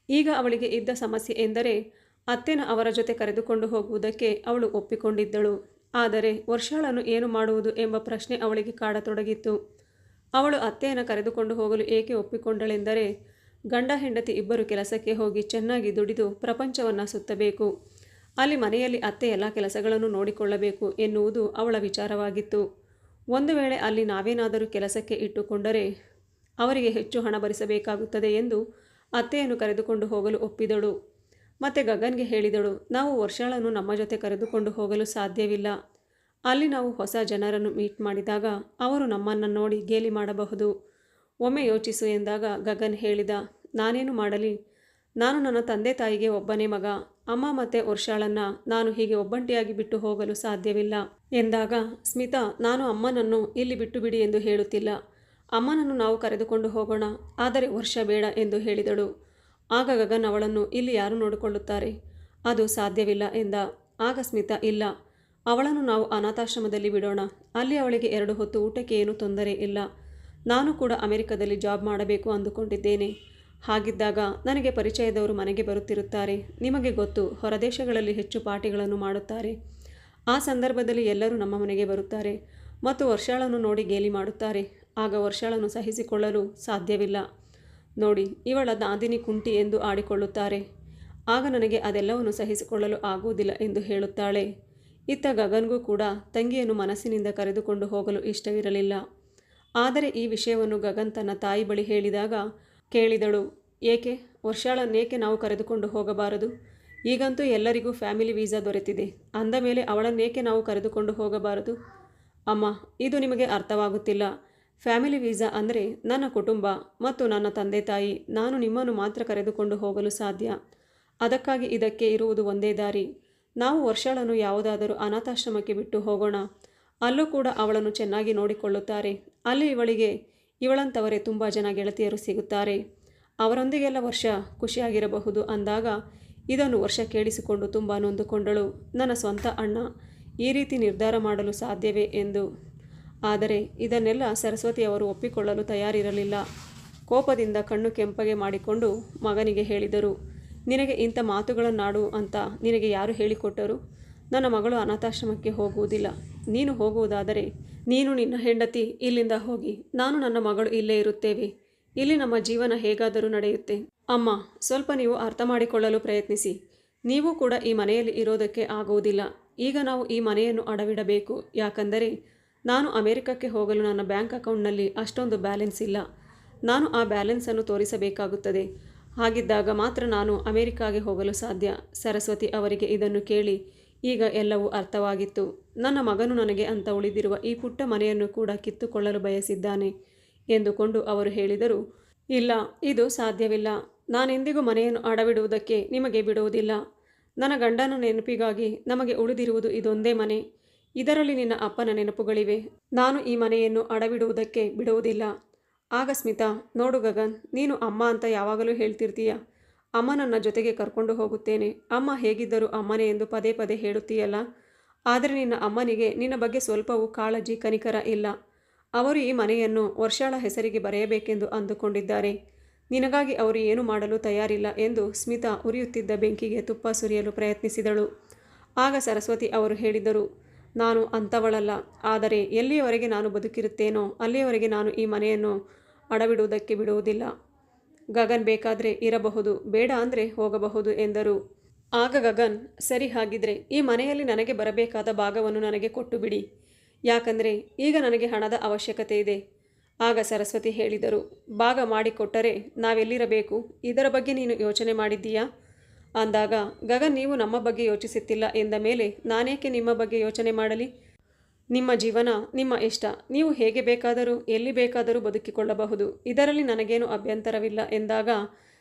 ಈಗ ಅವಳಿಗೆ ಇದ್ದ ಸಮಸ್ಯೆ ಎಂದರೆ ಅತ್ತೆನ ಅವರ ಜೊತೆ ಕರೆದುಕೊಂಡು ಹೋಗುವುದಕ್ಕೆ ಅವಳು ಒಪ್ಪಿಕೊಂಡಿದ್ದಳು. ಆದರೆ ವರ್ಷಾಳನ್ನು ಏನು ಮಾಡುವುದು ಎಂಬ ಪ್ರಶ್ನೆ ಅವಳಿಗೆ ಕಾಡತೊಡಗಿತ್ತು. ಅವಳು ಅತ್ತೆಯನ್ನು ಕರೆದುಕೊಂಡು ಹೋಗಲು ಏಕೆ ಒಪ್ಪಿಕೊಂಡಳೆಂದರೆ ಗಂಡ ಹೆಂಡತಿ ಇಬ್ಬರು ಕೆಲಸಕ್ಕೆ ಹೋಗಿ ಚೆನ್ನಾಗಿ ದುಡಿದು ಪ್ರಪಂಚವನ್ನು ಸುತ್ತಬೇಕು. ಅಲ್ಲಿ ಮನೆಯಲ್ಲಿ ಅತ್ತೆ ಎಲ್ಲ ಕೆಲಸಗಳನ್ನು ನೋಡಿಕೊಳ್ಳಬೇಕು ಎನ್ನುವುದು ಅವಳ ವಿಚಾರವಾಗಿತ್ತು. ಒಂದು ವೇಳೆ ಅಲ್ಲಿ ನಾವೇನಾದರೂ ಕೆಲಸಕ್ಕೆ ಇಟ್ಟುಕೊಂಡರೆ ಅವರಿಗೆ ಹೆಚ್ಚು ಹಣ ಭರಿಸಬೇಕಾಗುತ್ತದೆ ಎಂದು ಅತ್ತೆಯನ್ನು ಕರೆದುಕೊಂಡು ಹೋಗಲು ಒಪ್ಪಿದಳು. ಮತ್ತೆ ಗಗನ್ಗೆ ಹೇಳಿದಳು, ನಾವು ವರ್ಷಾಳನ್ನು ನಮ್ಮ ಜೊತೆ ಕರೆದುಕೊಂಡು ಹೋಗಲು ಸಾಧ್ಯವಿಲ್ಲ. ಅಲ್ಲಿ ನಾವು ಹೊಸ ಜನರನ್ನು ಮೀಟ್ ಮಾಡಿದಾಗ ಅವರು ನಮ್ಮನ್ನು ನೋಡಿ ಗೇಲಿ ಮಾಡಬಹುದು. ಒಮ್ಮೆ ಯೋಚಿಸು ಎಂದಾಗ ಗಗನ್ ಹೇಳಿದ, ನಾನೇನು ಮಾಡಲಿ? ನಾನು ನನ್ನ ತಂದೆ ತಾಯಿಗೆ ಒಬ್ಬನೇ ಮಗ. ಅಮ್ಮ ಮತ್ತು ವರ್ಷಾಳನ್ನು ನಾನು ಹೀಗೆ ಒಬ್ಬಂಟಿಯಾಗಿ ಬಿಟ್ಟು ಹೋಗಲು ಸಾಧ್ಯವಿಲ್ಲ ಎಂದಾಗ, ಸ್ಮಿತಾ, ನಾನು ಅಮ್ಮನನ್ನು ಇಲ್ಲಿ ಬಿಟ್ಟು ಬಿಡಿ ಎಂದು ಹೇಳುತ್ತಿಲ್ಲ. ಅಮ್ಮನನ್ನು ನಾವು ಕರೆದುಕೊಂಡು ಹೋಗೋಣ, ಆದರೆ ವರ್ಷ ಬೇಡ ಎಂದು ಹೇಳಿದಳು. ಆಗ ಗಗನ್ ಅವಳನ್ನು ಇಲ್ಲಿ ಯಾರು ನೋಡಿಕೊಳ್ಳುತ್ತಾರೆ? ಅದು ಸಾಧ್ಯವಿಲ್ಲ ಎಂದ. ಆಗ ಸ್ಮಿತಾ, ಇಲ್ಲ. ಅವಳನ್ನು ನಾವು ಅನಾಥಾಶ್ರಮದಲ್ಲಿ ಬಿಡೋಣ. ಅಲ್ಲಿ ಅವಳಿಗೆ ಎರಡು ಹೊತ್ತು ಊಟಕ್ಕೆ ಏನೂ ತೊಂದರೆ ಇಲ್ಲ. ನಾನು ಕೂಡ ಅಮೆರಿಕದಲ್ಲಿ ಜಾಬ್ ಮಾಡಬೇಕು ಅಂದುಕೊಂಡಿದ್ದೇನೆ. ಹಾಗಿದ್ದಾಗ ನನಗೆ ಪರಿಚಯದವರು ಮನೆಗೆ ಬರುತ್ತಿರುತ್ತಾರೆ. ನಿಮಗೆ ಗೊತ್ತು, ಹೊರದೇಶಗಳಲ್ಲಿ ಹೆಚ್ಚು ಪಾರ್ಟಿಗಳನ್ನು ಮಾಡುತ್ತಾರೆ. ಆ ಸಂದರ್ಭದಲ್ಲಿ ಎಲ್ಲರೂ ನಮ್ಮ ಮನೆಗೆ ಬರುತ್ತಾರೆ ಮತ್ತು ವರ್ಷಾಳನ್ನು ನೋಡಿ ಗೇಲಿ ಮಾಡುತ್ತಾರೆ. ಆಗ ವರ್ಷಾಳನ್ನು ಸಹಿಸಿಕೊಳ್ಳಲು ಸಾಧ್ಯವಿಲ್ಲ. ನೋಡಿ, ಇವಳ ದಾದಿನಿ ಕುಂಟಿ ಎಂದು ಆಡಿಕೊಳ್ಳುತ್ತಾರೆ. ಆಗ ನನಗೆ ಅದೆಲ್ಲವನ್ನು ಸಹಿಸಿಕೊಳ್ಳಲು ಆಗುವುದಿಲ್ಲ ಎಂದು ಹೇಳುತ್ತಾಳೆ. ಇತ್ತ ಗಗನ್ಗೂ ಕೂಡ ತಂಗಿಯನ್ನು ಮನಸ್ಸಿನಿಂದ ಕರೆದುಕೊಂಡು ಹೋಗಲು ಇಷ್ಟವಿರಲಿಲ್ಲ. ಆದರೆ ಈ ವಿಷಯವನ್ನು ಗಗನ್ ತನ್ನ ತಾಯಿ ಬಳಿ ಹೇಳಿದಾಗ ಕೇಳಿದಳು. ಏಕೆ, ವರ್ಷಾಳನ್ನೇಕೆ ನಾವು ಕರೆದುಕೊಂಡು ಹೋಗಬಾರದು? ಈಗಂತೂ ಎಲ್ಲರಿಗೂ ಫ್ಯಾಮಿಲಿ ವೀಸಾ ದೊರೆತಿದೆ. ಅಂದ ಮೇಲೆ ಅವಳನ್ನೇಕೆ ನಾವು ಕರೆದುಕೊಂಡು ಹೋಗಬಾರದು? ಅಮ್ಮ, ಇದು ನಿಮಗೆ ಅರ್ಥವಾಗುತ್ತಿಲ್ಲ. ಫ್ಯಾಮಿಲಿ ವೀಸಾ ಅಂದರೆ ನನ್ನ ಕುಟುಂಬ ಮತ್ತು ನನ್ನ ತಂದೆ ತಾಯಿ ನಾನು ನಿಮ್ಮನ್ನು ಮಾತ್ರ ಕರೆದುಕೊಂಡು ಹೋಗಲು ಸಾಧ್ಯ. ಅದಕ್ಕಾಗಿ ಇದಕ್ಕೆ ಇರುವುದು ಒಂದೇ ದಾರಿ. ನಾವು ವರ್ಷಗಳನ್ನು ಯಾವುದಾದರೂ ಅನಾಥಾಶ್ರಮಕ್ಕೆ ಬಿಟ್ಟು ಹೋಗೋಣ. ಅಲ್ಲೂ ಕೂಡ ಅವಳನ್ನು ಚೆನ್ನಾಗಿ ನೋಡಿಕೊಳ್ಳುತ್ತಾರೆ. ಅಲ್ಲಿ ಇವಳಿಗೆ, ಇವಳಂತವರೇ ತುಂಬ ಜನ ಗೆಳತಿಯರು ಸಿಗುತ್ತಾರೆ. ಅವರೊಂದಿಗೆಲ್ಲ ವರ್ಷ ಖುಷಿಯಾಗಿರಬಹುದು ಅಂದಾಗ ಇದನ್ನು ವರ್ಷ ಕೇಳಿಸಿಕೊಂಡು ತುಂಬ ನೊಂದುಕೊಂಡಳು. ನನ್ನ ಸ್ವಂತ ಅಣ್ಣ ಈ ರೀತಿ ನಿರ್ಧಾರ ಮಾಡಲು ಸಾಧ್ಯವೇ ಎಂದು ಆದರೆ ಇದನ್ನೆಲ್ಲ ಸರಸ್ವತಿ ಅವರು ಒಪ್ಪಿಕೊಳ್ಳಲು ತಯಾರಿರಲಿಲ್ಲ. ಕೋಪದಿಂದ ಕಣ್ಣು ಕೆಂಪಗೆ ಮಾಡಿಕೊಂಡು ಮಗನಿಗೆ ಹೇಳಿದರು, ನಿನಗೆ ಇಂಥ ಮಾತುಗಳನ್ನಾಡು ಅಂತ ನಿನಗೆ ಯಾರು ಹೇಳಿಕೊಟ್ಟರು? ನನ್ನ ಮಗಳು ಅನಾಥಾಶ್ರಮಕ್ಕೆ ಹೋಗುವುದಿಲ್ಲ. ನೀನು ಹೋಗುವುದಾದರೆ ನೀನು ನಿನ್ನ ಹೆಂಡತಿ ಇಲ್ಲಿಂದ ಹೋಗಿ, ನಾನು ನನ್ನ ಮಗಳು ಇಲ್ಲೇ ಇರುತ್ತೇವೆ. ಇಲ್ಲಿ ನಮ್ಮ ಜೀವನ ಹೇಗಾದರೂ ನಡೆಯುತ್ತೆ. ಅಮ್ಮ, ಸ್ವಲ್ಪ ನೀವು ಅರ್ಥ ಮಾಡಿಕೊಳ್ಳಲು ಪ್ರಯತ್ನಿಸಿ. ನೀವು ಕೂಡ ಈ ಮನೆಯಲ್ಲಿ ಇರೋದಕ್ಕೆ ಆಗುವುದಿಲ್ಲ. ಈಗ ನಾವು ಈ ಮನೆಯನ್ನು ಅಡವಿಡಬೇಕು. ಯಾಕಂದರೆ ನಾನು ಅಮೆರಿಕಕ್ಕೆ ಹೋಗಲು ನನ್ನ ಬ್ಯಾಂಕ್ ಅಕೌಂಟ್ನಲ್ಲಿ ಅಷ್ಟೊಂದು ಬ್ಯಾಲೆನ್ಸ್ ಇಲ್ಲ. ನಾನು ಆ ಬ್ಯಾಲೆನ್ಸನ್ನು ತೋರಿಸಬೇಕಾಗುತ್ತದೆ. ಹಾಗಿದ್ದಾಗ ಮಾತ್ರ ನಾನು ಅಮೆರಿಕಾಗೆ ಹೋಗಲು ಸಾಧ್ಯ. ಸರಸ್ವತಿ ಅವರಿಗೆ ಇದನ್ನು ಕೇಳಿ, ಈಗ ಎಲ್ಲವೂ ಅರ್ಥವಾಗಿತ್ತು. ನನ್ನ ಮಗನು ನನಗೆ ಅಂತ ಉಳಿದಿರುವ ಈ ಪುಟ್ಟ ಮನೆಯನ್ನು ಕೂಡ ಕಿತ್ತುಕೊಳ್ಳಲು ಬಯಸಿದ್ದಾನೆ ಎಂದುಕೊಂಡು ಅವರು ಹೇಳಿದರು. ಇಲ್ಲ, ಇದು ಸಾಧ್ಯವಿಲ್ಲ. ನಾನೆಂದಿಗೂ ಮನೆಯನ್ನು ಅಡವಿಡುವುದಕ್ಕೆ ನಿಮಗೆ ಬಿಡುವುದಿಲ್ಲ. ನನ್ನ ಗಂಡನ ನೆನಪಿಗಾಗಿ ನಮಗೆ ಉಳಿದಿರುವುದು ಇದೊಂದೇ ಮನೆ. ಇದರಲ್ಲಿ ನಿನ್ನ ಅಪ್ಪನ ನೆನಪುಗಳಿವೆ. ನಾನು ಈ ಮನೆಯನ್ನು ಅಡವಿಡುವುದಕ್ಕೆ ಬಿಡುವುದಿಲ್ಲ. ಆಗ ಸ್ಮಿತಾ, ನೋಡು ಗಗನ್, ನೀನು ಅಮ್ಮ ಅಂತ ಯಾವಾಗಲೂ ಹೇಳ್ತಿರ್ತೀಯ. ಅಮ್ಮ ನನ್ನ ಜೊತೆಗೆ ಕರ್ಕೊಂಡು ಹೋಗುತ್ತೇನೆ. ಅಮ್ಮ ಹೇಗಿದ್ದರೂ ಅಮ್ಮನೇ ಎಂದು ಪದೇ ಪದೇ ಹೇಳುತ್ತೀಯಲ್ಲ. ಆದರೆ ನಿನ್ನ ಅಮ್ಮನಿಗೆ ನಿನ್ನ ಬಗ್ಗೆ ಸ್ವಲ್ಪವೂ ಕಾಳಜಿ ಕನಿಕರ ಇಲ್ಲ. ಅವರು ಈ ಮನೆಯನ್ನು ವರ್ಷಾಳ ಹೆಸರಿಗೆ ಬರೆಯಬೇಕೆಂದು ಅಂದುಕೊಂಡಿದ್ದಾರೆ. ನಿನಗಾಗಿ ಅವರು ಏನು ಮಾಡಲು ತಯಾರಿಲ್ಲ ಎಂದು ಸ್ಮಿತಾ ಉರಿಯುತ್ತಿದ್ದ ಬೆಂಕಿಗೆ ತುಪ್ಪ ಸುರಿಯಲು ಪ್ರಯತ್ನಿಸಿದಳು. ಆಗ ಸರಸ್ವತಿ ಅವರು ಹೇಳಿದರು ನಾನು ಅಂಥವಳಲ್ಲ. ಆದರೆ ಎಲ್ಲಿಯವರೆಗೆ ನಾನು ಬದುಕಿರುತ್ತೇನೋ, ಅಲ್ಲಿಯವರೆಗೆ ನಾನು ಈ ಮನೆಯನ್ನು ಅಡವಿಡುವುದಕ್ಕೆ ಬಿಡುವುದಿಲ್ಲ. ಗಗನ್ ಬೇಕಾದರೆ ಇರಬಹುದು, ಬೇಡ ಅಂದರೆ ಹೋಗಬಹುದು ಎಂದರು. ಆಗ ಗಗನ್, ಸರಿ ಹಾಗಿದ್ರೆ ಈ ಮನೆಯಲ್ಲಿ ನನಗೆ ಬರಬೇಕಾದ ಭಾಗವನ್ನು ನನಗೆ ಕೊಟ್ಟು ಬಿಡಿ ಯಾಕಂದರೆ ಈಗ ನನಗೆ ಹಣದ ಅವಶ್ಯಕತೆ ಇದೆ. ಆಗ ಸರಸ್ವತಿ ಹೇಳಿದರು, ಭಾಗ ಮಾಡಿಕೊಟ್ಟರೆ ನಾವೆಲ್ಲಿರಬೇಕು? ಇದರ ಬಗ್ಗೆ ನೀನು ಯೋಚನೆ ಮಾಡಿದ್ದೀಯಾ? ಅಂದಾಗ ಗಗನ್ ನೀವು ನಮ್ಮ ಬಗ್ಗೆ ಯೋಚಿಸುತ್ತಿಲ್ಲ ಎಂದ ಮೇಲೆ, ನಾನೇಕೆ ನಿಮ್ಮ ಬಗ್ಗೆ ಯೋಚನೆ ಮಾಡಲಿ? ನಿಮ್ಮ ಜೀವನ, ನಿಮ್ಮ ಇಷ್ಟ, ನೀವು ಹೇಗೆ ಬೇಕಾದರೂ, ಎಲ್ಲಿ ಬೇಕಾದರೂ ಬದುಕಿಕೊಳ್ಳಬಹುದು. ಇದರಲ್ಲಿ ನನಗೇನು ಅಭ್ಯಂತರವಿಲ್ಲ ಎಂದಾಗ,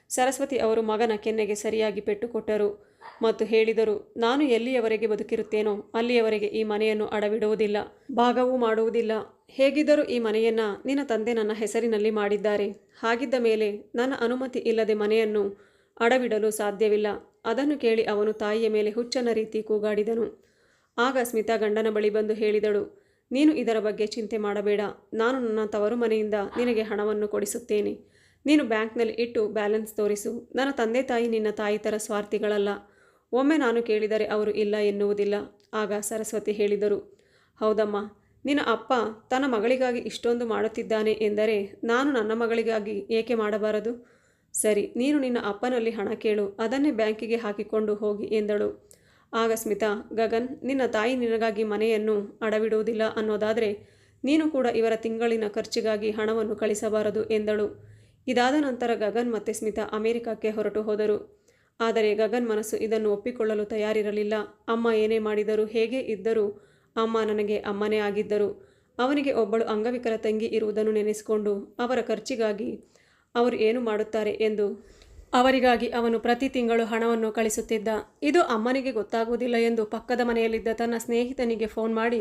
ಸರಸ್ವತಿ ಅವರು ಮಗನ ಕೆನ್ನೆಗೆ ಸರಿಯಾಗಿ ಪೆಟ್ಟು ಕೊಟ್ಟರು ಮತ್ತು ಹೇಳಿದರು, ನಾನು ಎಲ್ಲಿಯವರೆಗೆ ಬದುಕಿರುತ್ತೇನೋ, ಅಲ್ಲಿಯವರೆಗೆ ಈ ಮನೆಯನ್ನು ಅಡವಿಡುವುದಿಲ್ಲ, ಭಾಗವೂ ಮಾಡುವುದಿಲ್ಲ. ಹೇಗಿದ್ದರೂ ಈ ಮನೆಯನ್ನು ನಿನ್ನ ತಂದೆ ನನ್ನ ಹೆಸರಿನಲ್ಲಿ ಮಾಡಿದ್ದಾರೆ. ಹಾಗಿದ್ದ ಮೇಲೆ, ನನ್ನ ಅನುಮತಿ ಇಲ್ಲದೆ ಮನೆಯನ್ನು ಅಡವಿಡಲು ಸಾಧ್ಯವಿಲ್ಲ. ಅದನ್ನು ಕೇಳಿ ಅವನು ತಾಯಿಯ ಮೇಲೆ ಹುಚ್ಚನ ರೀತಿ ಕೂಗಾಡಿದನು. ಆಗ ಸ್ಮಿತಾ ಗಂಡನ ಬಳಿ ಬಂದು ಹೇಳಿದಳು, ನೀನು ಇದರ ಬಗ್ಗೆ ಚಿಂತೆ ಮಾಡಬೇಡ. ನಾನು ನನ್ನ ತವರು ಮನೆಯಿಂದ ನಿನಗೆ ಹಣವನ್ನು ಕೊಡಿಸುತ್ತೇನೆ. ನೀನು ಬ್ಯಾಂಕ್ನಲ್ಲಿ ಇಟ್ಟು ಬ್ಯಾಲೆನ್ಸ್ ತೋರಿಸು. ನನ್ನ ತಂದೆ ತಾಯಿ ನಿನ್ನ ತಾಯಿ ಥರ ಸ್ವಾರ್ಥಿಗಳಲ್ಲ. ಒಮ್ಮೆ ನಾನು ಕೇಳಿದರೆ ಅವರು ಇಲ್ಲ ಎನ್ನುವುದಿಲ್ಲ. ಆಗ ಸರಸ್ವತಿ ಹೇಳಿದರು, ಹೌದಮ್ಮ, ನಿನ್ನ ಅಪ್ಪ ತನ್ನ ಮಗಳಿಗಾಗಿ ಇಷ್ಟೊಂದು ಮಾಡುತ್ತಿದ್ದಾನೆ ಎಂದರೆ ನಾನು ನನ್ನ ಮಗಳಿಗಾಗಿ ಏಕೆ ಮಾಡಬಾರದು? ಸರಿ, ನೀನು ನಿನ್ನ ಅಪ್ಪನಲ್ಲಿ ಹಣ ಕೇಳು, ಅದನ್ನೇ ಬ್ಯಾಂಕಿಗೆ ಹಾಕಿಕೊಂಡು ಹೋಗಿ ಎಂದಳು. ಆಗ ಸ್ಮಿತಾ, ಗಗನ್, ನಿನ್ನ ತಾಯಿ ನಿನಗಾಗಿ ಮನೆಯನ್ನು ಅಡವಿಡುವುದಿಲ್ಲ ಅನ್ನೋದಾದರೆ ನೀನು ಕೂಡ ಇವರ ತಿಂಗಳಿನ ಖರ್ಚಿಗಾಗಿ ಹಣವನ್ನು ಕಳಿಸಬಾರದು ಎಂದಳು. ಇದಾದ ನಂತರ ಗಗನ್ ಮತ್ತು ಸ್ಮಿತಾ ಅಮೆರಿಕಕ್ಕೆ ಹೊರಟು ಹೋದರು. ಆದರೆ ಗಗನ್ ಮನಸ್ಸು ಇದನ್ನು ಒಪ್ಪಿಕೊಳ್ಳಲು ತಯಾರಿರಲಿಲ್ಲ. ಅಮ್ಮ ಏನೇ ಮಾಡಿದರೂ ಹೇಗೆ ಇದ್ದರೂ ಅಮ್ಮ ನನಗೆ ಅಮ್ಮನೇ ಆಗಿದ್ದರು. ಅವನಿಗೆ ಒಬ್ಬಳು ಅಂಗವಿಕಲ ತಂಗಿ ಇರುವುದನ್ನು ನೆನೆಸಿಕೊಂಡು ಅವರ ಖರ್ಚಿಗಾಗಿ ಅವರು ಏನು ಮಾಡುತ್ತಾರೆ ಎಂದು? ಅವರಿಗಾಗಿ ಅವನು ಪ್ರತಿ ತಿಂಗಳು ಹಣವನ್ನು ಕಳಿಸುತ್ತಿದ್ದ. ಇದು ಅಮ್ಮನಿಗೆ ಗೊತ್ತಾಗುವುದಿಲ್ಲ ಎಂದು ಪಕ್ಕದ ಮನೆಯಲ್ಲಿದ್ದ ತನ್ನ ಸ್ನೇಹಿತನಿಗೆ ಫೋನ್ ಮಾಡಿ,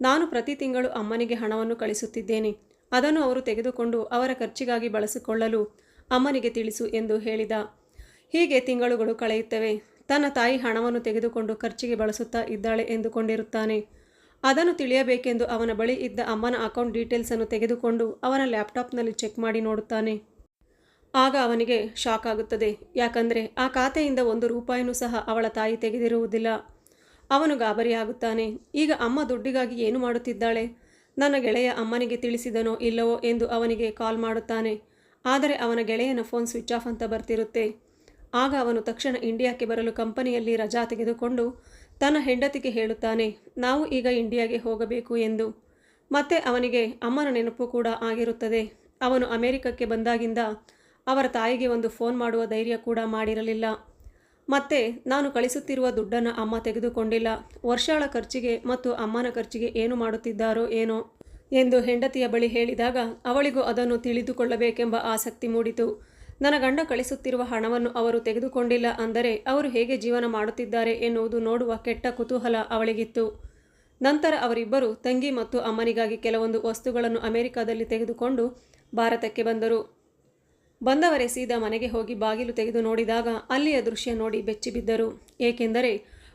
ನಾನು ಪ್ರತಿ ತಿಂಗಳು ಅಮ್ಮನಿಗೆ ಹಣವನ್ನು ಕಳಿಸುತ್ತಿದ್ದೇನೆ. ಅದನ್ನು ಅವರು ತೆಗೆದುಕೊಂಡು ಅವರ ಖರ್ಚಿಗಾಗಿ ಬಳಸಿಕೊಳ್ಳಲು ಅಮ್ಮನಿಗೆ ತಿಳಿಸು ಎಂದು ಹೇಳಿದ. ಹೀಗೆ ತಿಂಗಳುಗಳು ಕಳೆಯುತ್ತವೆ. ತನ್ನ ತಾಯಿ ಹಣವನ್ನು ತೆಗೆದುಕೊಂಡು ಖರ್ಚಿಗೆ ಬಳಸುತ್ತಾ ಇದ್ದಾಳೆ ಎಂದುಕೊಂಡಿರುತ್ತಾನೆ. ಅದನ್ನು ತಿಳಿಯಬೇಕೆಂದು ಅವನ ಬಳಿ ಇದ್ದ ಅಮ್ಮನ ಅಕೌಂಟ್ ಡೀಟೇಲ್ಸನ್ನು ತೆಗೆದುಕೊಂಡು ಅವನ ಲ್ಯಾಪ್ಟಾಪ್ನಲ್ಲಿ ಚೆಕ್ ಮಾಡಿ ನೋಡುತ್ತಾನೆ. ಆಗ ಅವನಿಗೆ ಶಾಕ್ ಆಗುತ್ತದೆ. ಯಾಕಂದರೆ ಆ ಖಾತೆಯಿಂದ ಒಂದು ರೂಪಾಯಿನೂ ಸಹ ಅವಳ ತಾಯಿ ತೆಗೆದಿರುವುದಿಲ್ಲ. ಅವನು ಗಾಬರಿಯಾಗುತ್ತಾನೆ. ಈಗ ಅಮ್ಮ ದುಡ್ಡಿಗಾಗಿ ಏನು ಮಾಡುತ್ತಿದ್ದಾಳೆ? ನನ್ನ ಗೆಳೆಯ ಅಮ್ಮನಿಗೆ ತಿಳಿಸಿದನೋ ಇಲ್ಲವೋ ಎಂದು ಅವನಿಗೆ ಕಾಲ್ ಮಾಡುತ್ತಾನೆ. ಆದರೆ ಅವನ ಗೆಳೆಯನ ಫೋನ್ ಸ್ವಿಚ್ ಆಫ್ ಅಂತ ಬರ್ತಿರುತ್ತೆ. ಆಗ ಅವನು ತಕ್ಷಣ ಇಂಡಿಯಾಕ್ಕೆ ಬರಲು ಕಂಪನಿಯಲ್ಲಿ ರಜಾ ತೆಗೆದುಕೊಂಡು ತನ್ನ ಹೆಂಡತಿಗೆ ಹೇಳುತ್ತಾನೆ, ನಾವು ಈಗ ಇಂಡಿಯಾಗೆ ಹೋಗಬೇಕು ಎಂದು. ಮತ್ತೆ ಅವನಿಗೆ, ಅಮ್ಮನ ನೆನಪು ಕೂಡ ಆಗಿರುತ್ತದೆ. ಅವನು ಅಮೆರಿಕಕ್ಕೆ ಬಂದಾಗಿಂದ ಅವರ ತಾಯಿಗೆ ಒಂದು ಫೋನ್ ಮಾಡುವ ಧೈರ್ಯ ಕೂಡ ಮಾಡಿರಲಿಲ್ಲ. ಮತ್ತೆ ನಾನು ಕಳಿಸುತ್ತಿರುವ ದುಡ್ಡನ್ನು ಅಮ್ಮ ತೆಗೆದುಕೊಂಡಿಲ್ಲ. ವರ್ಷಾಳ ಖರ್ಚಿಗೆ ಮತ್ತು ಅಮ್ಮನ ಖರ್ಚಿಗೆ ಏನು ಮಾಡುತ್ತಿದ್ದಾರೋ ಏನೋ ಎಂದು ಹೆಂಡತಿಯ ಬಳಿ ಹೇಳಿದಾಗ ಅವಳಿಗೂ ಅದನ್ನು ತಿಳಿದುಕೊಳ್ಳಬೇಕೆಂಬ ಆಸಕ್ತಿ ಮೂಡಿತು. ನನ್ನ ಗಂಡ ಕಳಿಸುತ್ತಿರುವ ಹಣವನ್ನು ಅವರು ತೆಗೆದುಕೊಂಡಿಲ್ಲ ಅಂದರೆ ಅವರು ಹೇಗೆ ಜೀವನ ಮಾಡುತ್ತಿದ್ದಾರೆ ಎನ್ನುವುದು ನೋಡುವ ಕೆಟ್ಟ ಕುತೂಹಲ ಅವಳಿಗಿತ್ತು. ನಂತರ ಅವರಿಬ್ಬರು ತಂಗಿ ಮತ್ತು ಅಮ್ಮನಿಗಾಗಿ ಕೆಲವೊಂದು ವಸ್ತುಗಳನ್ನು ಅಮೆರಿಕದಲ್ಲಿ ತೆಗೆದುಕೊಂಡು ಭಾರತಕ್ಕೆ ಬಂದರು. ಬಂದವರೇ ಸೀದಾ ಮನೆಗೆ ಹೋಗಿ ಬಾಗಿಲು ತೆಗೆದು ನೋಡಿದಾಗ ಅಲ್ಲಿಯ ದೃಶ್ಯ ನೋಡಿ ಬೆಚ್ಚಿಬಿದ್ದರು ಏಕೆಂದರೆ